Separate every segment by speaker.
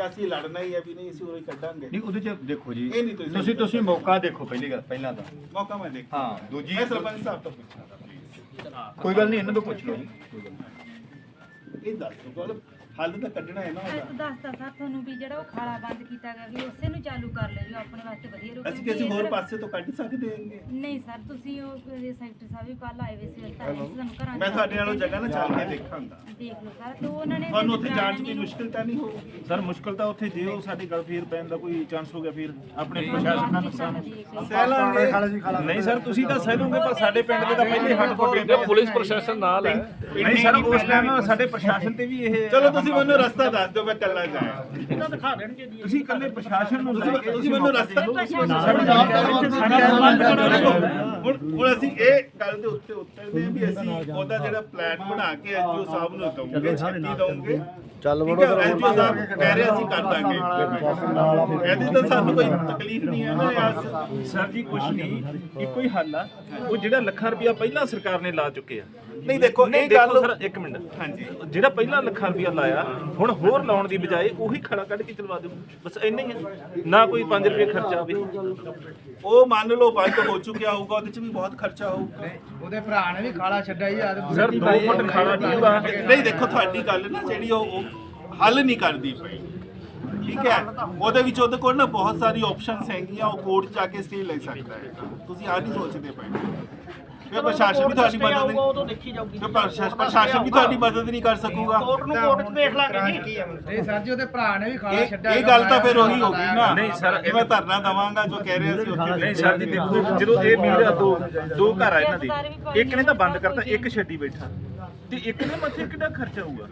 Speaker 1: ਕਿ ਅਸੀਂ ਲੜਨਾ ਹੀ ਹੈ ਵੀ ਨਹੀਂ ਅਸੀਂ ਉਹ ਹੀ ਕੱਢਾਂਗੇ।
Speaker 2: ਨਹੀਂ ਉਹਦੇ ਚ ਦੇਖੋ ਜੀ
Speaker 1: ਇਹ ਨਹੀਂ ਤੁਸੀਂ
Speaker 2: ਤੁਸੀਂ ਤੁਸੀਂ ਮੌਕਾ ਦੇਖੋ ਪਹਿਲੀ ਗੱਲ ਪਹਿਲਾਂ ਤਾਂ।
Speaker 1: ਮੌਕਾ ਮੈਂ ਦੇਖ।
Speaker 2: ਹਾਂ ਦੂਜੀ
Speaker 1: ਮੈਂ ਸਰਪੰਚ ਸਾਹਿਬ ਤੋਂ ਪੁੱਛਣਾ ਪਲੀਜ਼
Speaker 2: ਕੋਈ ਗੱਲ ਨਹੀਂ ਇਹਨਾਂ ਤੋਂ ਪੁੱਛ ਲਓ ਜੀ। ਗੱਲ।
Speaker 1: ਇਹ ਦੱਸ ਦਿਓ ਕੋਲ ਹੱਲ ਤਾਂ ਕੱਢਣਾ ਹੈ ਨਾ
Speaker 3: ਇੱਕ
Speaker 1: ਉਹਦਾ।
Speaker 3: ਦੱਸਦਾ ਸਰ ਤੁਹਾਨੂੰ ਵੀ ਜਿਹੜਾ ਉਹ ਖਾਲਾ ਬੰਦ ਕੀਤਾ ਗਿਆ ਵੀ ਉਸੇ ਨੂੰ ਚਾਲੂ ਕਰ ਲਿਓ ਆਪਣੇ ਵਾਸਤੇ ਵਧੀਆ ਰਹੂ
Speaker 1: ਅਸੀਂ
Speaker 3: ਕਿਉਂਕਿ
Speaker 1: ਕਿਸੇ ਹੋਰ ਪਾਸੇ ਤੋਂ ਕੱਢ ਸਕਦੇ ਹਾਂਗੇ।
Speaker 3: ਨਹੀਂ ਸਰ ਤੁਸੀਂ ਉਹ ਸੈਕਟਰ ਸਾਹਿਬ ਵੀ ਕੱਲ ਆਏ ਵੇ ਸੀ ਤਾਂ ਤੁਹਾਨੂੰ ਘਰਾਂ
Speaker 1: ਮੈਂ ਤੁਹਾਡੇ ਨਾਲੋਂ ਜਗ੍ਹਾ ਨਾ ਚੱਲ ਕੇ ਦੇਖਾਂਗਾ।
Speaker 3: ਦੇਖ ਲਓ ਸਰ ਤੇ ਉਹਨਾਂ ਨੇ
Speaker 1: ਤੁਹਾਨੂੰ ਉੱਥੇ ਜਾਣ 'ਚ ਕੋਈ। ਮੁਸ਼ਕਲ ਤਾਂ ਨਹੀਂ ਹੋਊਗੀ?
Speaker 4: ਸਰ ਮੁਸ਼ਕਲ ਤਾਂ ਉੱਥੇ ਜੇ ਉਹ ਸਾਡੇ ਗੱਲ ਫੇਰ ਪੈਣ ਦਾ ਕੋਈ ਚਾਂਸ ਹੋ ਗਿਆ ਫਿਰ ਆਪਣੇ ਪ੍ਰਸ਼ਾਸਨ ਦਾ ਨੁਕਸਾਨ।
Speaker 1: ਸਹਿਲਾਂਗੇ
Speaker 4: ਨਹੀਂ ਸਰ ਤੁਸੀਂ ਤਾਂ ਸਹਿਲੋਗੇ ਪਰ ਸਾਡੇ ਪਿੰਡ ਦੇ ਤਾਂ ਪਹਿਲੇ ਹੱਟ
Speaker 5: ਜੇ ਪੁਲਿਸ ਪ੍ਰਸ਼ਾਸਨ ਨਾਲ ਹੈ
Speaker 4: ਨਹੀਂ ਸਰ ਉਸ ਟਾਈਮ ਸਾਡੇ ਪ੍ਰਸ਼ਾਸਨ ਤੇ ਵੀ ਇਹ
Speaker 1: ਚਲੋ ਤੁਸੀਂ ਮੈਨੂੰ ਰਸਤਾ ਦੱਸ ਦਿਓ ਮੈਂ ਕੱਲਾ ਜਾਇਆ
Speaker 4: ਤੁਸੀਂ ਇਕੱਲੇ ਪ੍ਰਸ਼ਾਸਨ ਨੂੰ ਲੈ ਕੇ
Speaker 1: ਤੁਸੀਂ ਮੈਨੂੰ ਰਸਤਾ ਦਿਓ ਹੁਣ ਹੁਣ ਅਸੀਂ ਇਹ ਗੱਲ ਦੇ ਉੱਤੇ ਉਤਰਦੇ ਹਾਂ ਵੀ ਅਸੀਂ ਉਹਦਾ ਜਿਹੜਾ ਪਲਾਨ ਬਣਾ ਕੇ ਐਨਜੀਓ ਸਾਹਿਬ ਨੂੰ ਦਵਾਂਗੇ ਛੇਤੀ ਦਵਾਂਗੇ ਚੱਲ। ਵੜੋ ਐਨਜੀਓ ਸਾਹਿਬ ਕਹਿ ਰਹੇ ਅਸੀਂ ਕਰ ਦਾਂਗੇ। ਇਹਦੀ ਤਾਂ ਸਾਨੂੰ ਕੋਈ ਤਕਲੀਫ ਨਹੀਂ ਹੈ ਨਾ ਯਾਰ
Speaker 4: ਸਰ ਜੀ ਕੁਝ ਨਹੀਂ। ਇੱਕੋ ਹੀ ਹੱਲ ਆ। ਉਹ ਜਿਹੜਾ ਲੱਖਾਂ ਰੁਪਇਆ ਪਹਿਲਾਂ ਸਰਕਾਰ ਨੇ ਲਾ ਚੁੱਕੇ ਆ।
Speaker 1: ਨਹੀਂ ਦੇਖੋ ਇਹ ਗੱਲ
Speaker 4: ਸਰ ਇੱਕ ਮਿੰਟ।
Speaker 1: ਹਾਂਜੀ।
Speaker 4: ਜਿਹੜਾ ਪਹਿਲਾਂ ਲੱਖਾਂ ਰੁਪਇਆ ਲਾਇਆ ਹੁਣ ਹੋਰ ਲਾਉਣ ਦੀ ਬਜਾਏ ਉਹੀ ਖੜਾ ਕੱਢ ਕੇ ਚਲਵਾ ਦਿਓ। ਬਸ ਇੰਨਾ ਹੀ ਹੈ। ਨਾ ਕੋਈ 5 ਰੁਪਏ ਖਰਚਾ ਆਵੇ
Speaker 1: ਉਹ ਮੰਨ ਲਓ ਬੰਦ ਹੋ ਚੁੱਕਿਆ ਹੋਊਗਾ ਉਹਦੇ ਚ ਵੀ ਬਹੁਤ ਖਰਚਾ ਹੋਊਗਾ
Speaker 6: ਉਹਦੇ ਭਰਾ ਨੇ ਵੀ ਖਾਲਾ ਛੱਡਿਆ ਹੀ ਯਾਦ
Speaker 4: ਸਰ 2 ਫੁੱਟ ਖਾਣਾ ਡੂੰਘਾ।
Speaker 1: ਨਹੀਂ ਦੇਖੋ ਤੁਹਾਡੀ ਗੱਲ ਨਾ ਜਿਹੜੀ ਉਹ ਉਹ ਹੱਲ ਨਹੀਂ ਕਰਦੀ। ਪਈ ਠੀਕ ਹੈ? ਉਹਦੇ ਵਿੱਚ ਉਹਦੇ ਕੋਲ ਨਾ ਬਹੁਤ ਸਾਰੀ ਆਪਸ਼ਨਸ ਹੈਗੀਆਂ ਉਹ ਕੋਰਟ ਜਾ ਕੇ ਸਟੇ ਲੈ ਸਕਦਾ ਹੈ। ਤੁਸੀਂ ਆ ਨਹੀਂ ਸੋਚਦੇ ਪਏ। ਪ੍ਰਸ਼ਾਸਨ ਵੀ ਤੁਹਾਡੀ ਮਦਦ ਨਹੀਂ
Speaker 6: ਉਦੋਂ ਦੇਖੀ ਜਾਊਗੀ
Speaker 1: ਫਿਰ ਪ੍ਰਸ਼ਾਸਨ ਪ੍ਰਸ਼ਾਸਨ ਵੀ ਤੁਹਾਡੀ ਮਦਦ ਨਹੀਂ ਕਰ ਸਕੂਗਾ।
Speaker 6: ਕੋਰਟ ਨੂੰ ਕੋਰਟ 'ਚ ਦੇਖ ਲਾਂਗੇ ਜੀ। ਨਹੀਂ ਸਰ ਜੀ ਉਹਦੇ ਭਰਾ ਨੇ ਵੀ
Speaker 1: ਇਹ
Speaker 6: ਛੱਡਿਆ
Speaker 1: ਇਹ ਗੱਲ ਤਾਂ ਫਿਰ ਉਹੀ ਹੋ ਗਈ ਨਾ।
Speaker 4: ਨਹੀਂ ਸਰ,
Speaker 1: ਕਿ ਮੈਂ ਧਰਨਾ ਦਵਾਂਗਾ ਜੋ ਕਹਿ ਰਹੇ ਸੀ ਉੱਥੇ
Speaker 4: ਨਹੀਂ ਸਰ ਜੀ ਦੇਖੋ ਜਦੋਂ ਇਹ ਮੀਡੀਆ ਦੋ ਦੋ ਘਰ ਆ ਇਹਨਾਂ ਦੇ ਇੱਕ ਨੇ ਤਾਂ ਬੰਦ ਕਰਤਾ ਇੱਕ ਛੱਡੀ ਬੈਠਾ। ਤੇ ਇੱਕ ਮੱਥੇ ਖਰਚਾ ਹੋਊਗਾ?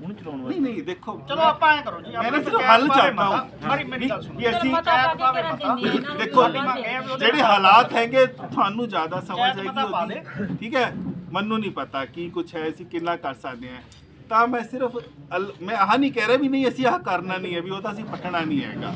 Speaker 4: ਉਹਨੂੰ ਚਲਾਉਣ
Speaker 1: ਨਹੀਂ
Speaker 4: ਵਾਸਤੇ।
Speaker 1: ਨਹੀਂ ਦੇਖੋ
Speaker 6: ਚਲੋ ਆਪਾਂ ਐ ਕਰੋ ਜੀ
Speaker 1: ਮੈਂ ਨਾ ਸਿਰਫ ਹੱਲ ਚਾਹਤਾ ਹੂੰ।
Speaker 6: ਮੇਰੀ ਮੇਰੀ ਗੱਲ ਸੁਣੋ।
Speaker 1: ਕਿ ਅਸੀਂ
Speaker 3: ਮਤਾ ਪਾ ਕੇ ਕਰਾਂ ਦਿੰਦੇ ਇਹਨਾਂ ਨੂੰ
Speaker 1: ਦੇਖੋ
Speaker 3: ਵੀ ਬੰਦ
Speaker 1: ਜਿਹੜੇ ਹਾਲਾਤ ਹੈਗੇ ਤੁਹਾਨੂੰ ਜ਼ਿਆਦਾ ਸਮਝ
Speaker 6: ਸ਼ਾਇਦ
Speaker 1: ਆਏਗੀ
Speaker 6: ਪਤਾ ਪਾ
Speaker 1: ਉਹਦੀ। ਠੀਕ ਹੈ? ਮੈਨੂੰ ਨਹੀਂ ਪਤਾ ਕੀ ਕੁਝ ਹੈ ਅਸੀਂ ਕਿੰਨਾ ਕਰ ਸਕਦੇ ਹਾਂ। ਤਾਂ ਮੈਂ ਸਿਰਫ ਮੈਂ ਆਹ ਨਹੀਂ ਕਹਿ ਰਿਹਾ ਵੀ ਨਹੀਂ ਅਸੀਂ ਆਹ ਕਰਨਾ ਨਹੀਂ ਹੈ ਵੀ ਉਹ ਤਾਂ ਅਸੀਂ ਪਟਣਾ ਨਹੀਂ ਹੈਗਾ।